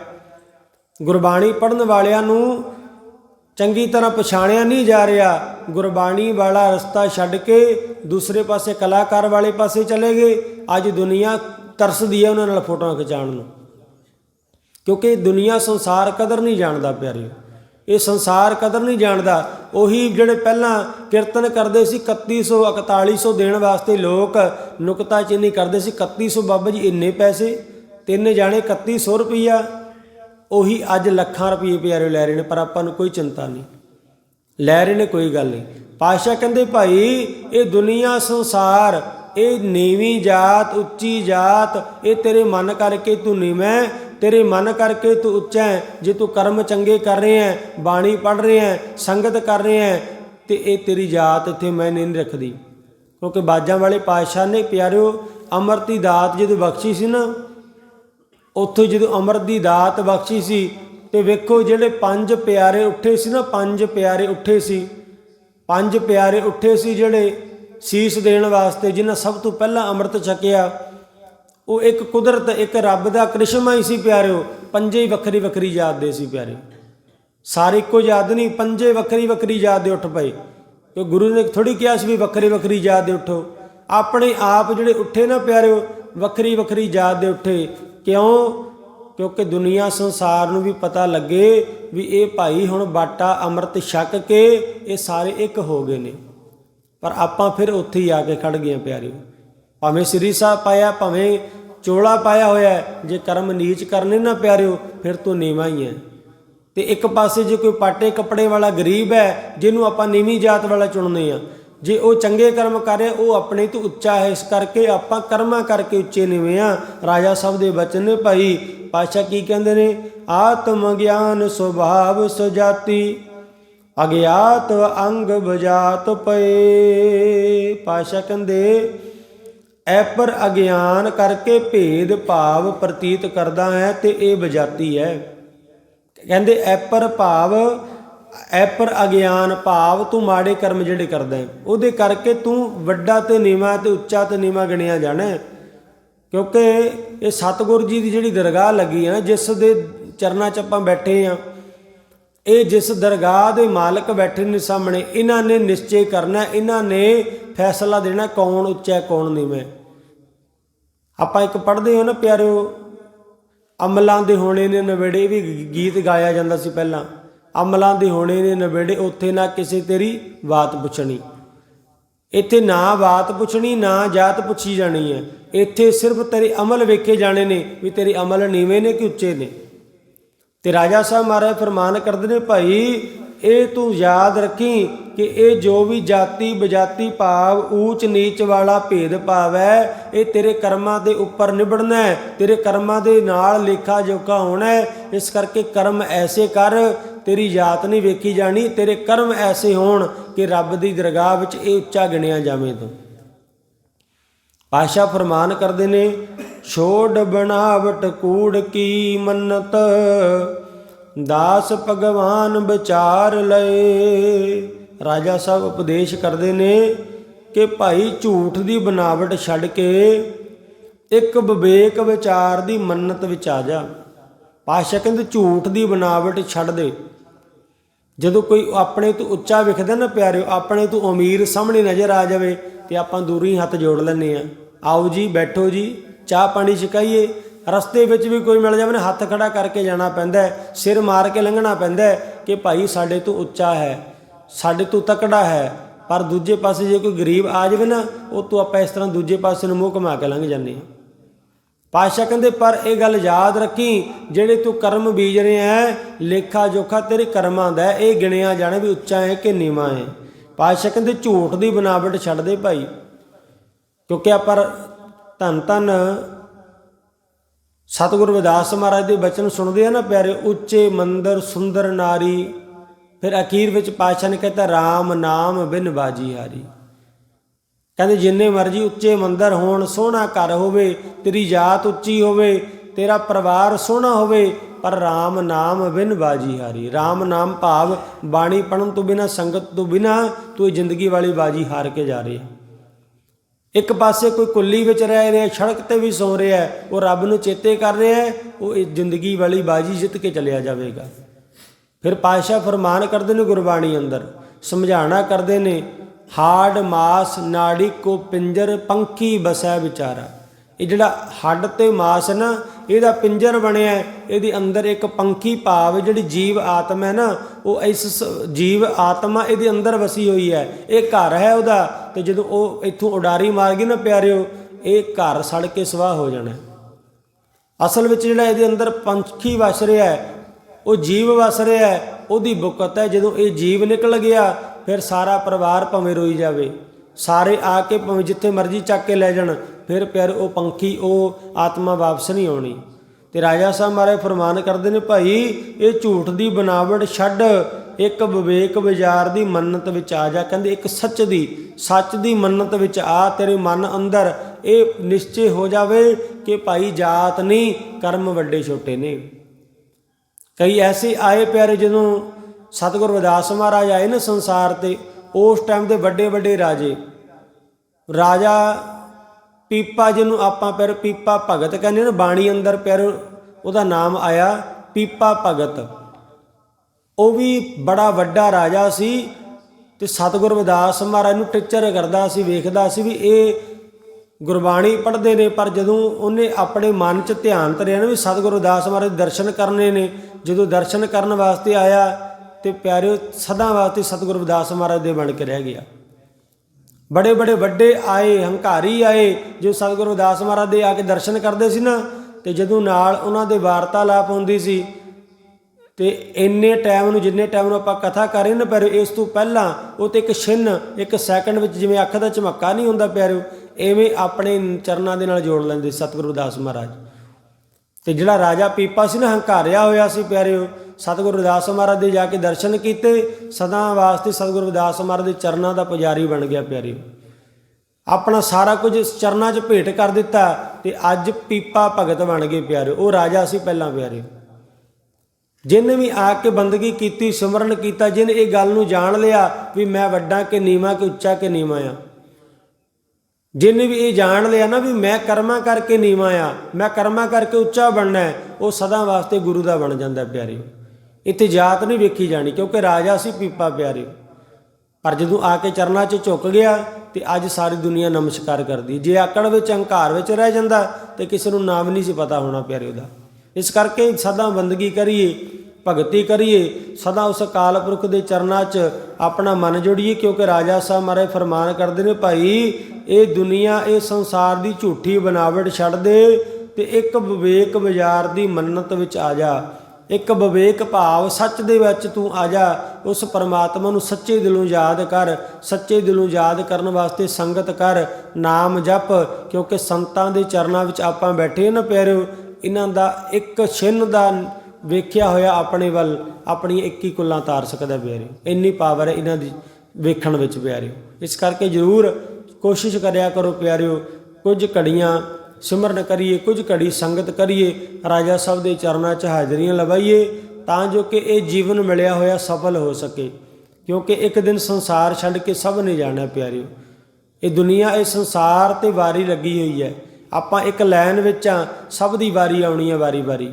ਗੁਰਬਾਣੀ ਪੜ੍ਹਨ ਵਾਲਿਆਂ ਨੂੰ ਚੰਗੀ ਤਰ੍ਹਾਂ ਪਛਾਣਿਆ ਨਹੀਂ ਜਾ ਰਿਹਾ। ਗੁਰਬਾਣੀ ਵਾਲਾ ਰਸਤਾ ਛੱਡ ਕੇ ਦੂਸਰੇ ਪਾਸੇ ਕਲਾਕਾਰ ਵਾਲੇ ਪਾਸੇ ਚਲੇ ਗਏ। ਅੱਜ ਦੁਨੀਆ ਤਰਸਦੀ ਹੈ ਉਹਨਾਂ ਨਾਲ ਫੋਟੋਆਂ ਖਿਚਾਉਣ ਨੂੰ। ਕਿਉਂਕਿ ਦੁਨੀਆ ਸੰਸਾਰ ਕਦਰ ਨਹੀਂ ਜਾਣਦਾ ਪਿਆਰੇ ਇਹ ਸੰਸਾਰ ਕਦਰ ਨਹੀਂ ਜਾਣਦਾ। ਉਹੀ ਜਿਹੜੇ ਪਹਿਲਾਂ ਕੀਰਤਨ ਕਰਦੇ ਸੀ 3100 4100 ਦੇਣ ਵਾਸਤੇ ਲੋਕ ਨੁਕਤਾਚੀਨੀ ਕਰਦੇ ਸੀ 3100 ਬਾਬਾ ਜੀ ਇੰਨੇ ਪੈਸੇ, ਤਿੰਨ ਜਾਣੇ 3100 ਰੁਪਈਆ। ਉਹੀ ਅੱਜ ਲੱਖਾਂ ਰੁਪਏ ਪਿਆਰੇ ਲੈ ਰਹੇ ਨੇ, ਪਰ ਆਪਾਂ ਨੂੰ ਕੋਈ ਚਿੰਤਾ ਨਹੀਂ। ਲੈ ਰਹੇ ਨੇ ਕੋਈ ਗੱਲ ਨਹੀਂ। ਪਾਸ਼ਾ ਕਹਿੰਦੇ, ਭਾਈ, ਇਹ ਦੁਨੀਆ ਸੰਸਾਰ, ਇਹ ਨੀਵੀਂ ਜਾਤ, ਉੱਚੀ ਜਾਤ, ਇਹ ਤੇਰੇ ਮਨ ਕਰਕੇ ਤੂੰ ਨੀਵਾਂ ਤੇਰੇ ਮਨ ਕਰਕੇ ਤੂੰ ਉੱਚਾ ਹੈ। ਜੇ ਤੂੰ ਕਰਮ ਚੰਗੇ ਕਰ ਰਿਹਾ ਹੈ, ਬਾਣੀ ਪੜ੍ਹ ਰਿਹਾ ਹੈ, ਸੰਗਤ ਕਰ ਰਿਹਾ ਹੈ, ਤੇ ਇਹ ਤੇਰੀ ਜਾਤ ਇੱਥੇ ਮੈਂ ਨਹੀਂ ਰੱਖਦੀ। ਕਿਉਂਕਿ ਬਾਜਾਂ ਵਾਲੇ ਪਾਤਸ਼ਾਹ ਨੇ, ਪਿਆਰਿਓ, ਅਮਰਤ ਦਾਤ ਜਦੋਂ ਬਖਸ਼ੀ ਸੀ ਨਾ ਉੱਥੋਂ ਜਦੋਂ ਅਮਰਤ ਦੀ ਦਾਤ ਬਖਸ਼ੀ ਸੀ ਤੇ ਵੇਖੋ ਜਿਹੜੇ ਪੰਜ ਪਿਆਰੇ ਉੱਠੇ ਸੀ ਨਾ, ਪੰਜ ਪਿਆਰੇ ਉੱਠੇ ਸੀ। ਪੰਜ ਪਿਆਰੇ ਉੱਠੇ ਸੀ ਜਿਹੜੇ ਸੀਸ ਦੇਣ ਵਾਸਤੇ, ਜਿਨ੍ਹਾਂ ਸਭ ਤੋਂ ਪਹਿਲਾਂ ਅੰਮ੍ਰਿਤ ਛਕਿਆ। ਉਹ ਇੱਕ ਕੁਦਰਤ, ਇੱਕ ਰੱਬ ਦਾ ਕ੍ਰਿਸ਼ਮਾ ਹੀ ਸੀ ਪਿਆਰਿਓ। ਪੰਜੇ ਹੀ ਵੱਖਰੀ ਵੱਖਰੀ ਜਾਤ ਦੇ ਸੀ ਪਿਆਰੇ। ਸਾਰੇ ਇੱਕੋ ਜਾਤ ਨਹੀਂ, ਪੰਜੇ ਵੱਖਰੀ ਵੱਖਰੀ ਜਾਤ ਦੇ ਉੱਠ ਪਏ। ਕਿ ਗੁਰੂ ਨੇ ਥੋੜੀ ਕਿਹਾ ਸੀ ਵੀ ਵੱਖਰੀ ਵੱਖਰੀ ਜਾਤ ਦੇ ਉੱਠੋ। ਆਪਣੇ ਆਪ ਜਿਹੜੇ ਉੱਠੇ ਨਾ ਪਿਆਰਿਓ, ਵੱਖਰੀ ਵੱਖਰੀ ਜਾਤ ਦੇ ਉੱਠੇ। ਕਿਉਂ? ਕਿਉਂਕਿ ਦੁਨੀਆ ਸੰਸਾਰ ਨੂੰ ਵੀ ਪਤਾ ਲੱਗੇ ਵੀ ਇਹ ਭਾਈ ਹੁਣ ਬਾਟਾ ਅੰਮ੍ਰਿਤ ਛਕ ਕੇ ਇਹ ਸਾਰੇ ਇੱਕ ਹੋ ਗਏ ਨੇ। ਪਰ ਆਪਾਂ ਫਿਰ ਉੱਥੇ ਹੀ ਆ ਕੇ ਖੜ ਗਏ ਪਿਆਰਿਓ। ਭਾਵੇਂ ਸ੍ਰੀ ਸਾਹਿਬ ਪਾਇਆ, ਭਾਵੇਂ ਚੋਲਾ ਪਾਇਆ ਹੋਇਆ ਜੇ ਕਰਮ ਨੀਚ ਕਰਨੇ ਨਾ ਪਿਆਰਿਓ, ਫਿਰ ਤੂੰ ਨੀਵਾਂ ਹੀ ਹੈ। ਤੇ ਇੱਕ ਪਾਸੇ ਜੇ ਕੋਈ ਪਾਟੇ ਕੱਪੜੇ ਵਾਲਾ ਗਰੀਬ ਹੈ, ਜਿਹਨੂੰ ਆਪਾਂ ਨੀਵੀਂ ਜਾਤ ਵਾਲਾ ਚੁਣਨੇ ਆ ਜੇ ਉਹ ਚੰਗੇ ਕਰਮ ਕਰੇ, ਉਹ ਆਪਣੇ ਤੋਂ ਉੱਚਾ ਹੈ। ਇਸ ਕਰਕੇ ਆਪਾਂ ਕਰਮਾਂ ਕਰਕੇ ਉੱਚੇ ਨੀਵੇਂ ਆ। ਰਾਜਾ ਸਾਹਿਬ ਦੇ ਬਚਨ ਨੇ ਭਾਈ ਪਾਸ਼ਾ ਕੀ ਕਹਿੰਦੇ ਨੇ? ਆਤਮ ਗਿਆਨ ਸੁਭਾਵ ਸੁਜਾਤੀ, ਅਗਿਆਤ ਅੰਗ ਬਜਾਤ ਪਏ। ਪਾਸ਼ਾ ਕਹਿੰਦੇ, ਐ ਪਰ ਅਗਿਆਨ ਕਰਕੇ ਭੇਦ ਭਾਵ ਪ੍ਰਤੀਤ ਕਰਦਾ ਹੈ ਤੇ ਇਹ ਬਜਾਤੀ ਹੈ। ਕਹਿੰਦੇ ਐਪਰ ਭਾਵ ਐਪਰ ਅਗਿਆਨ ਭਾਵ ਤੂੰ ਮਾੜੇ ਕਰਮ ਜਿਹੜੇ ਕਰਦਾ ਹੈ ਉਹਦੇ ਕਰਕੇ ਤੂੰ ਵੱਡਾ ਤੇ ਨੀਵਾਂ ਤੇ ਉੱਚਾ ਤੇ ਨੀਵਾਂ ਗਿਣਿਆ ਜਾਣਾ ਕਿਉਂਕਿ ਇਹ ਸਤਿਗੁਰ ਜੀ ਦੀ ਜਿਹੜੀ ਦਰਗਾਹ ਲੱਗੀ ਹੈ ਨਾ ਜਿਸ ਦੇ ਚਰਨਾਂ 'ਚ ਆਪਾਂ ਬੈਠੇ ਆ ਇਹ ਜਿਸ ਦਰਗਾਹ ਦੇ ਮਾਲਕ ਬੈਠੇ ਨੇ ਸਾਹਮਣੇ ਇਹਨਾਂ ਨੇ ਨਿਸ਼ਚੈ ਕਰਨਾ ਇਹਨਾਂ ਨੇ ਫੈਸਲਾ ਦੇਣਾ ਕੌਣ ਉੱਚਾ ਹੈ, ਕੌਣ ਨੀਵਾਂ। ਆਪਾਂ ਇੱਕ ਪੜ੍ਹਦੇ ਹਾਂ ਨਾ ਪਿਆਰਿਓ ਅਮਲਾਂ ਦੇ ਹੋਣੇ ਨੇ ਨਵੇੜੇ ਵੀ ਗੀਤ ਗਾਇਆ ਜਾਂਦਾ ਸੀ ਪਹਿਲਾਂ। ਅਮਲਾਂ ਦੇ ਹੋਣੇ ਨੇ ਨਵੇੜੇ ਉੱਥੇ ਨਾ ਕਿਸੇ ਤੇਰੀ ਬਾਤ ਪੁੱਛਣੀ। ਇੱਥੇ ਨਾ ਬਾਤ ਪੁੱਛਣੀ, ਨਾ ਜਾਤ ਪੁੱਛੀ ਜਾਣੀ ਹੈ। ਇੱਥੇ ਸਿਰਫ ਤੇਰੇ ਅਮਲ ਵੇਖੇ ਜਾਣੇ ਨੇ, ਵੀ ਤੇਰੇ ਅਮਲ ਨੀਵੇਂ ਨੇ ਕਿ ਉੱਚੇ ਨੇ। ਤੇ ਰਾਜਾ ਸਾਹਿਬ ਮਹਾਰਾਜ ਫਰਮਾਨ ਕਰਦੇ ਨੇ, ਭਾਈ, ਇਹ ਤੂੰ ਯਾਦ ਰੱਖੀ ਕਿ ਇਹ ਜੋ ਵੀ ਜਾਤੀ ਬਜਾਤੀ ਭਾਵ ਊਚ ਨੀਚ ਵਾਲਾ ਭੇਦ ਭਾਵ ਹੈ ਇਹ ਤੇਰੇ ਕਰਮਾਂ ਦੇ ਉੱਪਰ ਨਿਬੜਨਾ ਹੈ ਤੇਰੇ ਕਰਮਾਂ ਦੇ ਨਾਲ ਲੇਖਾ ਜੋਖਾ ਹੋਣਾ। ਹੈ ਇਸ ਕਰਕੇ ਕਰਮ ਐਸੇ ਕਰ ਤੇਰੀ ਜਾਤ ਨਹੀਂ ਵੇਖੀ ਜਾਣੀ, ਤੇਰੇ ਕਰਮ ਐਸੇ ਹੋਣ ਕਿ ਰੱਬ ਦੀ ਦਰਗਾਹ ਵਿੱਚ ਇਹ ਉੱਚਾ ਗਿਣਿਆ ਜਾਵੇ ਤੂੰ। ਪਾਸ਼ਾ ਫਰਮਾਨ ਕਰਦੇ ਨੇ, ਛੋੜ ਬਣਾਵਟ ਕੂੜ ਕੀ ਮੰਨਤ, ਦਾਸ ਭਗਵਾਨ ਵਿਚਾਰ ਲਏ। ਰਾਜਾ ਸਾਹਿਬ ਉਪਦੇਸ਼ ਕਰਦੇ ਨੇ ਕਿ ਭਾਈ ਝੂਠ ਦੀ ਬਨਾਵਟ ਛੱਡ ਕੇ ਇੱਕ ਵਿਵੇਕ ਵਿਚਾਰ ਦੀ ਮੰਨਤ ਵਿੱਚ ਆ ਜਾ। ਪਾਸ਼ਾ ਕਹਿੰਦੇ ਝੂਠ ਦੀ ਬਨਾਵਟ ਛੱਡ ਦੇ। ਜਦੋਂ ਕੋਈ ਆਪਣੇ ਤੋਂ ਉੱਚਾ ਵਿਖਦਾ ਨਾ ਪਿਆਰਿਓ, ਆਪਣੇ ਤੋਂ ਅਮੀਰ ਸਾਹਮਣੇ ਨਜ਼ਰ ਆ ਜਾਵੇ ਤੇ ਆਪਾਂ ਦੂਰੀ ਹੱਥ ਜੋੜ ਲੈਂਦੇ ਆ ਆਓ ਜੀ, ਬੈਠੋ ਜੀ, ਚਾਹ ਪਾਣੀ ਛਕਾਈਏ। ਰਸਤੇ ਵਿੱਚ ਵੀ ਕੋਈ ਮਿਲ ਜਾਵੇ ਨਾ, ਹੱਥ ਖੜਾ ਕਰਕੇ ਜਾਣਾ ਪੈਂਦਾ ਸਿਰ ਮਾਰ ਕੇ ਲੰਘਣਾ ਪੈਂਦਾ ਕਿ ਭਾਈ ਸਾਡੇ ਤੋਂ ਉੱਚਾ ਹੈ, ਸਾਡੇ ਤੋਂ ਤਕੜਾ ਹੈ। ਪਰ ਦੂਜੇ ਪਾਸੇ ਜੇ ਕੋਈ ਗਰੀਬ ਆ ਜਾਵੇ ਨਾ, ਉਹ ਤੋਂ ਆਪਾਂ ਇਸ ਤਰ੍ਹਾਂ ਦੂਜੇ ਪਾਸੇ ਨੂੰ ਮੂੰਹ ਘੁਮਾ ਕੇ ਲੰਘ ਜਾਂਦੇ ਹਾਂ। ਪਾਸ਼ਾ ਕਹਿੰਦੇ, ਪਰ ਇਹ ਗੱਲ ਯਾਦ ਰੱਖੀ, ਜਿਹੜੇ ਤੂੰ ਕਰਮ ਬੀਜ ਰਿਹਾ ਹੈ, ਲੇਖਾ ਜੋਖਾ ਤੇਰੇ ਕਰਮਾਂ ਦਾ ਇਹ ਗਿਣਿਆ ਜਾਣਾ ਵੀ ਉੱਚਾ ਹੈ ਕਿ ਨੀਵਾਂ ਹੈ। ਪਾਸ਼ਾ ਕਹਿੰਦੇ, ਝੂਠ ਦੀ ਬਨਾਵਟ ਛੱਡ ਦੇ ਭਾਈ, ਕਿਉਂਕਿ ਆਪਾਂ ਧੰਨ ਧੰਨ ਸਤਿਗੁਰੂ ਵਿਦਾਸ ਮਹਾਰਾਜ ਦੇ ਬਚਨ ਸੁਣਦੇ ਆ ਨਾ ਪਿਆਰੇ, ਉੱਚੇ ਮੰਦਰ, ਸੁੰਦਰ ਨਾਰੀ, ਫਿਰ ਅਖੀਰ ਵਿੱਚ ਪਾਸ਼ਾ ਨੇ ਕਹਿੰਦਾ RAM ਨਾਮ ਬਿਨ ਬਾਜੀ ਹਾਰੀ। ਕਹਿੰਦੇ, ਜਿੰਨੇ ਮਰਜ਼ੀ ਉੱਚੇ ਮੰਦਰ ਹੋਣ, ਸੋਹਣਾ ਘਰ ਹੋਵੇ, ਤੇਰੀ ਜਾਤ ਉੱਚੀ ਹੋਵੇ, ਤੇਰਾ ਪਰਿਵਾਰ ਸੋਹਣਾ ਹੋਵੇ, ਪਰ RAM ਨਾਮ ਬਿਨ ਬਾਜੀ ਹਾਰੀ। RAM ਨਾਮ ਭਾਵ ਬਾਣੀ ਪੜਨ ਤੋਂ ਬਿਨਾ, ਸੰਗਤ ਤੋਂ ਬਿਨਾ ਤੂੰ ਇਹ ਜ਼ਿੰਦਗੀ ਵਾਲੀ ਬਾਜੀ ਹਾਰ ਕੇ ਜਾ ਰਹੀ। ਹੈ ਇੱਕ ਪਾਸੇ ਕੋਈ ਕੁੱਲੀ ਵਿੱਚ ਰਹਿ ਰਿਹਾ, ਸੜਕ ਤੇ ਵੀ ਸੌ ਰਿਹਾ, ਉਹ ਰੱਬ ਨੂੰ ਚੇਤੇ ਕਰ ਰਿਹਾ, ਉਹ ਇਹ ਜ਼ਿੰਦਗੀ ਵਾਲੀ ਬਾਜੀ ਜਿੱਤ ਕੇ ਚਲਿਆ ਜਾਵੇਗਾ। ਫਿਰ ਪਾਤਸ਼ਾਹ ਫਰਮਾਨ ਕਰਦੇ ਨੇ ਗੁਰਬਾਣੀ ਅੰਦਰ ਸਮਝਾਣਾ ਕਰਦੇ ਨੇ ਹਾੜ, ਮਾਸ, ਨਾੜੀ, ਕੋ, ਪਿੰਜਰ, ਪੰਖੀ ਬਸੈ ਵਿਚਾਰਾ। ਇਹ ਜਿਹੜਾ ਹੱਡ ਤੇ ਮਾਸ ਨਾ, ਇਹਦਾ ਪਿੰਜਰ ਬਣਿਆ ਇਹਦੇ ਅੰਦਰ ਇੱਕ ਪੰਖੀ ਭਾਵ ਜਿਹੜੀ ਜੀਵ ਆਤਮਾ ਹੈ ਨਾ, ਉਹ ਇਸ ਜੀਵ ਆਤਮਾ ਇਹਦੇ ਅੰਦਰ ਵਸੀ ਹੋਈ ਹੈ। ਇਹ ਘਰ ਹੈ ਉਹਦਾ, ਤੇ ਜਦੋਂ ਉਹ ਇੱਥੋਂ ਉਡਾਰੀ ਮਾਰ ਗਈ ਨਾ ਪਿਆਰਿਓ, ਇਹ ਘਰ ਸੜ ਕੇ ਸਵਾਹ ਹੋ ਜਾਣਾ ਅਸਲ ਵਿੱਚ ਜਿਹੜਾ ਇਹਦੇ ਅੰਦਰ ਪੰਖੀ ਵਸ ਰਿਹਾ ਹੈ, ਉਹ ਜੀਵ ਵਸ ਰਿਹਾ ਹੈ, ਉਹਦੀ ਬੁਕਤ ਹੈ, ਜਦੋਂ ਇਹ ਜੀਵ ਨਿਕਲ ਗਿਆ ਫਿਰ ਸਾਰਾ ਪਰਿਵਾਰ ਭਵੇਂ ਰੋਈ ਜਾਵੇ। ਸਾਰੇ ਆ ਕੇ ਭਾਵੇਂ ਜਿੱਥੇ ਮਰਜ਼ੀ ਚੱਕ ਕੇ ਲੈ ਜਾਣ, ਫਿਰ ਪਿਆਰ ਉਹ ਪੰਖੀ, ਉਹ ਆਤਮਾ ਵਾਪਸ ਨਹੀਂ ਆਉਣੀ। ਤੇ ਰਾਜਾ ਸਾਹਿਬ ਮਹਾਰਾਜ ਫਰਮਾਨ ਕਰਦੇ ਨੇ, ਭਾਈ, ਇਹ ਝੂਠ ਦੀ ਬਨਾਵਟ ਛੱਡ, ਇੱਕ ਵਿਵੇਕ ਵਿਚਾਰ ਦੀ ਮੰਨਤ ਵਿੱਚ ਆ ਜਾ। ਕਹਿੰਦੇ, ਇੱਕ ਸੱਚ ਦੀ ਸੱਚ ਦੀ ਮੰਨਤ ਵਿੱਚ ਆ, ਤੇਰੇ ਮਨ ਅੰਦਰ ਇਹ ਨਿਸ਼ਚੈ ਹੋ ਜਾਵੇ ਕਿ ਭਾਈ ਜਾਤ ਨਹੀਂ, ਕਰਮ ਵੱਡੇ ਛੋਟੇ ਨੇ। ਕਈ ਐਸੇ ਆਏ ਪਿਆਰੇ ਜਦੋਂ ਸਤਿਗੁਰ ਵਿਦਾਸ ਮਹਾਰਾਜ ਆਏ ਨਾ ਸੰਸਾਰ ਤੇ, ਉਸ ਟਾਈਮ ਦੇ ਵੱਡੇ ਵੱਡੇ ਰਾਜੇ। ਰਾਜਾ ਪੀਪਾ ਜਿਹਨੂੰ ਆਪਾਂ ਫਿਰ ਪੀਪਾ ਭਗਤ ਕਹਿੰਦੇ ਨੇ, ਬਾਣੀ ਅੰਦਰ ਫਿਰ ਉਹਦਾ ਨਾਮ ਆਇਆ ਪੀਪਾ ਭਗਤ। ਉਹ ਵੀ ਬੜਾ ਵੱਡਾ ਰਾਜਾ ਸੀ ਤੇ ਸਤਿਗੁਰ ਵਿਦਾਸ ਮਹਾਰਾਜ ਨੂੰ ਟੀਚਰ ਕਰਦਾ ਸੀ, ਵੇਖਦਾ ਸੀ ਵੀ ਇਹ ਗੁਰਬਾਣੀ ਪੜ੍ਹਦੇ ਨੇ, ਪਰ ਜਦੋਂ ਉਹਨੇ ਆਪਣੇ ਮਨ 'ਚ ਧਿਆਨ ਧਰਿਆ ਨਾ ਵੀ ਸਤਿਗੁਰੂ ਦਾਸ ਮਹਾਰਾਜ ਦਰਸ਼ਨ ਕਰਨੇ ਨੇ, ਜਦੋਂ ਦਰਸ਼ਨ ਕਰਨ ਵਾਸਤੇ ਆਇਆ ਤੇ ਪਿਆਰਿਓ, ਸਦਾ ਵਾਸਤੇ ਸਤਿਗੁਰੂ ਦਾਸ ਮਹਾਰਾਜ ਦੇ ਬਣ ਕੇ ਰਹਿ ਗਿਆ। ਬੜੇ ਬੜੇ ਵੱਡੇ ਆਏ, ਹੰਕਾਰੀ ਆਏ, ਜੋ ਸਤਿਗੁਰੂ ਦਾਸ ਮਹਾਰਾਜ ਦੇ ਆ ਕੇ ਦਰਸ਼ਨ ਕਰਦੇ ਸੀ ਨਾ, ਤੇ ਜਦੋਂ ਨਾਲ ਉਹਨਾਂ ਦੇ ਵਾਰਤਾਲਾਪ ਹੁੰਦੀ ਸੀ, ਤੇ ਇੰਨੇ ਟਾਈਮ ਨੂੰ, ਜਿੰਨੇ ਟਾਈਮ ਨੂੰ ਆਪਾਂ ਕਥਾ ਕਰ ਰਹੇ ਨਾ ਪਰ ਇਸ ਤੋਂ ਪਹਿਲਾਂ ਉਹ ਤੇ ਇੱਕ ਛਿੰਨ, ਇੱਕ ਸੈਕਿੰਡ ਵਿੱਚ ਜਿਵੇਂ ਅੱਖ ਦਾ ਝਮੱਕਾ ਨਹੀਂ ਹੁੰਦਾ ਪਿਆਰਿਓ, ਐਵੇਂ ਆਪਣੇ ਚਰਨਾਂ ਦੇ ਨਾਲ ਜੋੜ ਲੈਂਦੇ ਸਤਿਗੁਰੂ ਦਾਸ ਮਹਾਰਾਜ। ਤੇ ਜਿਹੜਾ ਰਾਜਾ ਪੀਪਾ ਸੀ ਨਾ, ਹੰਕਾਰਿਆ ਹੋਇਆ ਸੀ ਪਿਆਰਿਓ ਸਤਿਗੁਰੂ ਰਵਿਦਾਸ ਮਹਾਰਾਜ ਦੇ ਜਾ ਕੇ ਦਰਸ਼ਨ ਕੀਤੇ, ਸਦਾ ਵਾਸਤੇ ਸਤਿਗੁਰੂ ਰਵਿਦਾਸ ਮਹਾਰਾਜ ਦੇ ਚਰਨਾਂ ਦਾ ਪੁਜਾਰੀ ਬਣ ਗਿਆ ਪਿਆਰਿਓ ਆਪਣਾ ਸਾਰਾ ਕੁਝ ਚਰਨਾਂ 'ਚ ਭੇਟ ਕਰ ਦਿੱਤਾ ਤੇ ਅੱਜ ਪੀਪਾ ਭਗਤ ਬਣ ਗਏ ਪਿਆਰਿਓ ਉਹ ਰਾਜਾ ਸੀ ਪਹਿਲਾਂ ਪਿਆਰਿਓ ਜਿਨੇ ਵੀ ਆ ਕੇ ਬੰਦਗੀ ਕੀਤੀ, ਸਿਮਰਨ ਕੀਤਾ, ਜਿਨੇ ਇਹ ਗੱਲ ਨੂੰ ਜਾਣ ਲਿਆ ਵੀ ਮੈਂ ਵੱਡਾ ਕਿ ਨੀਵਾਂ ਕਿ ਉੱਚਾ ਕਿ ਨੀਵਾਂ ਆ। ਜਿਨੇ ਵੀ ਇਹ ਜਾਣ ਲਿਆ ਨਾ ਵੀ ਮੈਂ ਕਰਮਾਂ ਕਰਕੇ ਨੀਵਾਂ ਆ, ਮੈਂ ਕਰਮਾਂ ਕਰਕੇ ਉੱਚਾ ਬਣਨਾ ਉਹ ਸਦਾ ਵਾਸਤੇ ਗੁਰੂ ਦਾ ਬਣ ਜਾਂਦਾ ਪਿਆਰੇ। ਇੱਥੇ ਜਾਤ ਨਹੀਂ ਵੇਖੀ ਜਾਣੀ, ਕਿਉਂਕਿ ਰਾਜਾ ਸੀ ਪੀਪਾ ਪਿਆਰਿਓ ਪਰ ਜਦੋਂ ਆ ਕੇ ਚਰਨਾਂ 'ਚ ਝੁਕ ਗਿਆ ਤੇ ਅੱਜ ਸਾਰੀ ਦੁਨੀਆ ਨਮਸਕਾਰ ਕਰਦੀ। ਜੇ ਆਕੜ ਵਿੱਚ ਹੰਕਾਰ ਵਿੱਚ ਰਹਿ ਜਾਂਦਾ ਤੇ ਕਿਸੇ ਨੂੰ ਨਾਮ ਨਹੀਂ ਸੀ ਪਤਾ ਹੋਣਾ ਪਿਆਰੇ ਉਹਦਾ ਇਸ ਕਰਕੇ ਸਦਾ ਬੰਦਗੀ ਕਰੀਏ, ਭਗਤੀ ਕਰੀਏ, ਸਦਾ ਉਸ ਕਾਲ ਪੁਰਖ ਦੇ ਚਰਨਾਂ 'ਚ ਆਪਣਾ ਮਨ ਜੋੜੀਏ, ਕਿਉਂਕਿ ਰਾਜਾ ਸਾਹਿਬ ਮਾਰੇ ਫਰਮਾਨ ਕਰਦੇ ਨੇ, ਭਾਈ, ਇਹ ਦੁਨੀਆ, ਇਹ ਸੰਸਾਰ ਦੀ ਝੂਠੀ ਬਨਾਵਟ ਛੱਡ ਦੇ ਤੇ ਇੱਕ ਵਿਵੇਕ ਬਾਜ਼ਾਰ ਦੀ ਮੰਨਤ ਵਿੱਚ ਆ ਜਾ। ਇੱਕ ਵਿਵੇਕ ਭਾਵ ਸੱਚ ਦੇ ਵਿੱਚ ਤੂੰ ਆ ਜਾ, ਉਸ ਪਰਮਾਤਮਾ ਨੂੰ ਸੱਚੇ ਦਿਲੋਂ ਯਾਦ ਕਰ, ਸੱਚੇ ਦਿਲੋਂ ਯਾਦ ਕਰਨ ਵਾਸਤੇ ਸੰਗਤ ਕਰ, ਨਾਮ ਜਪ, ਕਿਉਂਕਿ ਸੰਤਾਂ ਦੇ ਚਰਨਾਂ ਵਿੱਚ ਆਪਾਂ ਬੈਠੇ ਨਾ ਪਿਆਰਿਓ, ਇਹਨਾਂ ਦਾ ਇੱਕ ਛਿੰਨ ਦਾ ਵੇਖਿਆ ਹੋਇਆ ਆਪਣੇ ਵੱਲ ਆਪਣੀ ਇੱਕੀ ਕੁੱਲਾਂ ਤਾਰ ਸਕਦਾ ਪਿਆਰਿਓ, ਇੰਨੀ ਪਾਵਰ ਹੈ ਇਹਨਾਂ ਦੀ ਵੇਖਣ ਵਿੱਚ ਪਿਆਰਿਓ। ਇਸ ਕਰਕੇ ਜ਼ਰੂਰ ਕੋਸ਼ਿਸ਼ ਕਰਿਆ ਕਰੋ ਪਿਆਰਿਓ, ਕੁਝ ਘੜੀਆਂ ਸਿਮਰਨ ਕਰੀਏ, ਕੁਝ ਘੜੀ ਸੰਗਤ ਕਰੀਏ, ਰਾਜਾ ਸਾਹਿਬ ਦੇ ਚਰਨਾਂ 'ਚ ਹਾਜ਼ਰੀਆਂ ਲਵਾਈਏ, ਤਾਂ ਜੋ ਕਿ ਇਹ ਜੀਵਨ ਮਿਲਿਆ ਹੋਇਆ ਸਫਲ ਹੋ ਸਕੇ। ਕਿਉਂਕਿ ਇੱਕ ਦਿਨ ਸੰਸਾਰ ਛੱਡ ਕੇ ਸਭ ਨੇ ਜਾਣਾ ਪਿਆਰਿਓ। ਇਹ ਦੁਨੀਆ, ਇਹ ਸੰਸਾਰ ਤੇ ਵਾਰੀ ਲੱਗੀ ਹੋਈ ਹੈ। ਆਪਾਂ ਇੱਕ ਲਾਈਨ ਵਿੱਚ ਆ ਸਭ ਦੀ ਵਾਰੀ ਆਉਣੀ ਹੈ ਵਾਰੀ-ਵਾਰੀ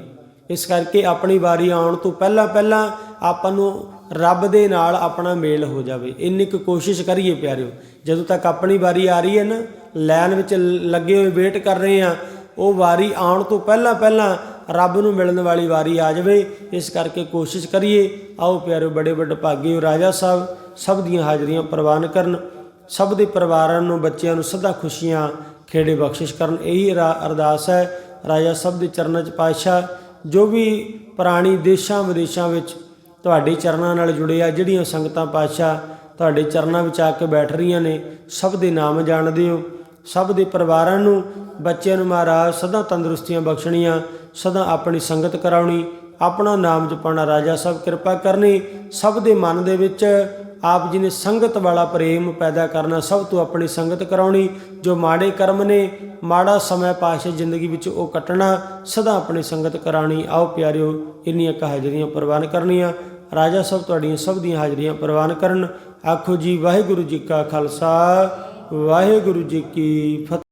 ਇਸ ਕਰਕੇ ਆਪਣੀ ਵਾਰੀ ਆਉਣ ਤੋਂ ਪਹਿਲਾਂ ਪਹਿਲਾਂ ਆਪਾਂ ਨੂੰ ਰੱਬ ਦੇ ਨਾਲ ਆਪਣਾ ਮੇਲ ਹੋ ਜਾਵੇ। ਇੰਨੀ ਕੁ ਕੋਸ਼ਿਸ਼ ਕਰੀਏ ਪਿਆਰਿਓ। ਜਦੋਂ ਤੱਕ ਆਪਣੀ ਵਾਰੀ ਆ ਰਹੀ ਹੈ ਨਾ ਲਾਈਨ ਵਿੱਚ ਲ- ਲੱਗੇ ਹੋਏ ਵੇਟ ਕਰ ਰਹੇ ਆ ਉਹ ਵਾਰੀ ਆਉਣ ਤੋਂ ਪਹਿਲਾਂ ਪਹਿਲਾਂ ਰੱਬ ਨੂੰ ਮਿਲਣ ਵਾਲੀ ਵਾਰੀ ਆ ਜਾਵੇ। ਇਸ ਕਰਕੇ ਕੋਸ਼ਿਸ਼ ਕਰੀਏ। ਆਓ ਪਿਆਰੇ ਬੜੇ ਵੱਡੇ ਭਾਗੇ ਰਾਜਾ ਸਾਹਿਬ, ਸਭ ਦੀਆਂ ਹਾਜ਼ਰੀਆਂ ਪ੍ਰਵਾਨ ਕਰਨ। ਸਭ ਦੇ ਪਰਿਵਾਰਾਂ ਨੂੰ, ਬੱਚਿਆਂ ਨੂੰ ਸਦਾ ਖੁਸ਼ੀਆਂ ਖੇੜੇ ਬਖਸ਼ਿਸ਼ ਕਰਨ। ਇਹੀ ਅਰਾ- ਅਰਦਾਸ ਹੈ ਰਾਜਾ ਸਭ ਦੇ ਚਰਨਾਂ 'ਚ ਪਾਤਸ਼ਾਹ। ਜੋ ਵੀ ਪ੍ਰਾਣੀ ਦੇਸ਼ਾਂ ਵਿਦੇਸ਼ਾਂ ਵਿੱਚ ਤੁਹਾਡੇ ਚਰਨਾਂ ਨਾਲ ਜੁੜੇ ਆ, ਜਿਹੜੀਆਂ ਸੰਗਤਾਂ ਪਾਤਸ਼ਾਹ ਤੁਹਾਡੇ ਚਰਨਾਂ ਵਿੱਚ ਆ ਕੇ ਬੈਠ ਰਹੀਆਂ ਨੇ, ਸਭ ਦੇ ਨਾਮ ਜਾਣਦੇ ਹੋ। ਸਭ ਦੇ ਪਰਿਵਾਰਾਂ ਨੂੰ, ਬੱਚਿਆਂ ਨੂੰ ਮਹਾਰਾਜ ਸਦਾ ਤੰਦਰੁਸਤੀਆਂ ਬਖਸ਼ਣੀਆਂ, ਸਦਾ ਆਪਣੀ ਸੰਗਤ ਕਰਾਉਣੀ, ਆਪਣਾ ਨਾਮ ਜਪਣਾ ਰਾਜਾ ਸਾਹਿਬ ਕਿਰਪਾ ਕਰਨੀ, ਸਭ ਦੇ ਮਨ ਦੇ ਵਿੱਚ ਆਪ ਜੀ ਨੇ ਸੰਗਤ ਵਾਲਾ ਪ੍ਰੇਮ ਪੈਦਾ ਕਰਨਾ, ਸਭ ਤੋਂ ਆਪਣੀ ਸੰਗਤ ਕਰਾਉਣੀ, ਜੋ ਮਾੜੇ ਕਰਮ ਨੇ, ਮਾੜਾ ਸਮਾਂ ਪਾਸ਼ੇ ਜ਼ਿੰਦਗੀ ਵਿੱਚ ਉਹ ਕੱਟਣਾ, ਸਦਾ ਆਪਣੀ ਸੰਗਤ ਕਰਾਉਣੀ। ਆਓ ਪਿਆਰਿਓ, ਇੰਨੀਆਂ ਕੁ ਹਾਜ਼ਰੀਆਂ ਪ੍ਰਵਾਨ ਕਰਨੀਆਂ, ਰਾਜਾ ਸਾਹਿਬ ਤੁਹਾਡੀਆਂ ਸਭ ਦੀਆਂ ਹਾਜ਼ਰੀਆਂ ਪ੍ਰਵਾਨ ਕਰਨ। ਆਖੋ ਜੀ, ਵਾਹਿਗੁਰੂ ਜੀ ਕਾ ਖਾਲਸਾ। ਵਾਹਿਗੁਰੂ ਜੀ ਕੀ ਫਤਿਹ।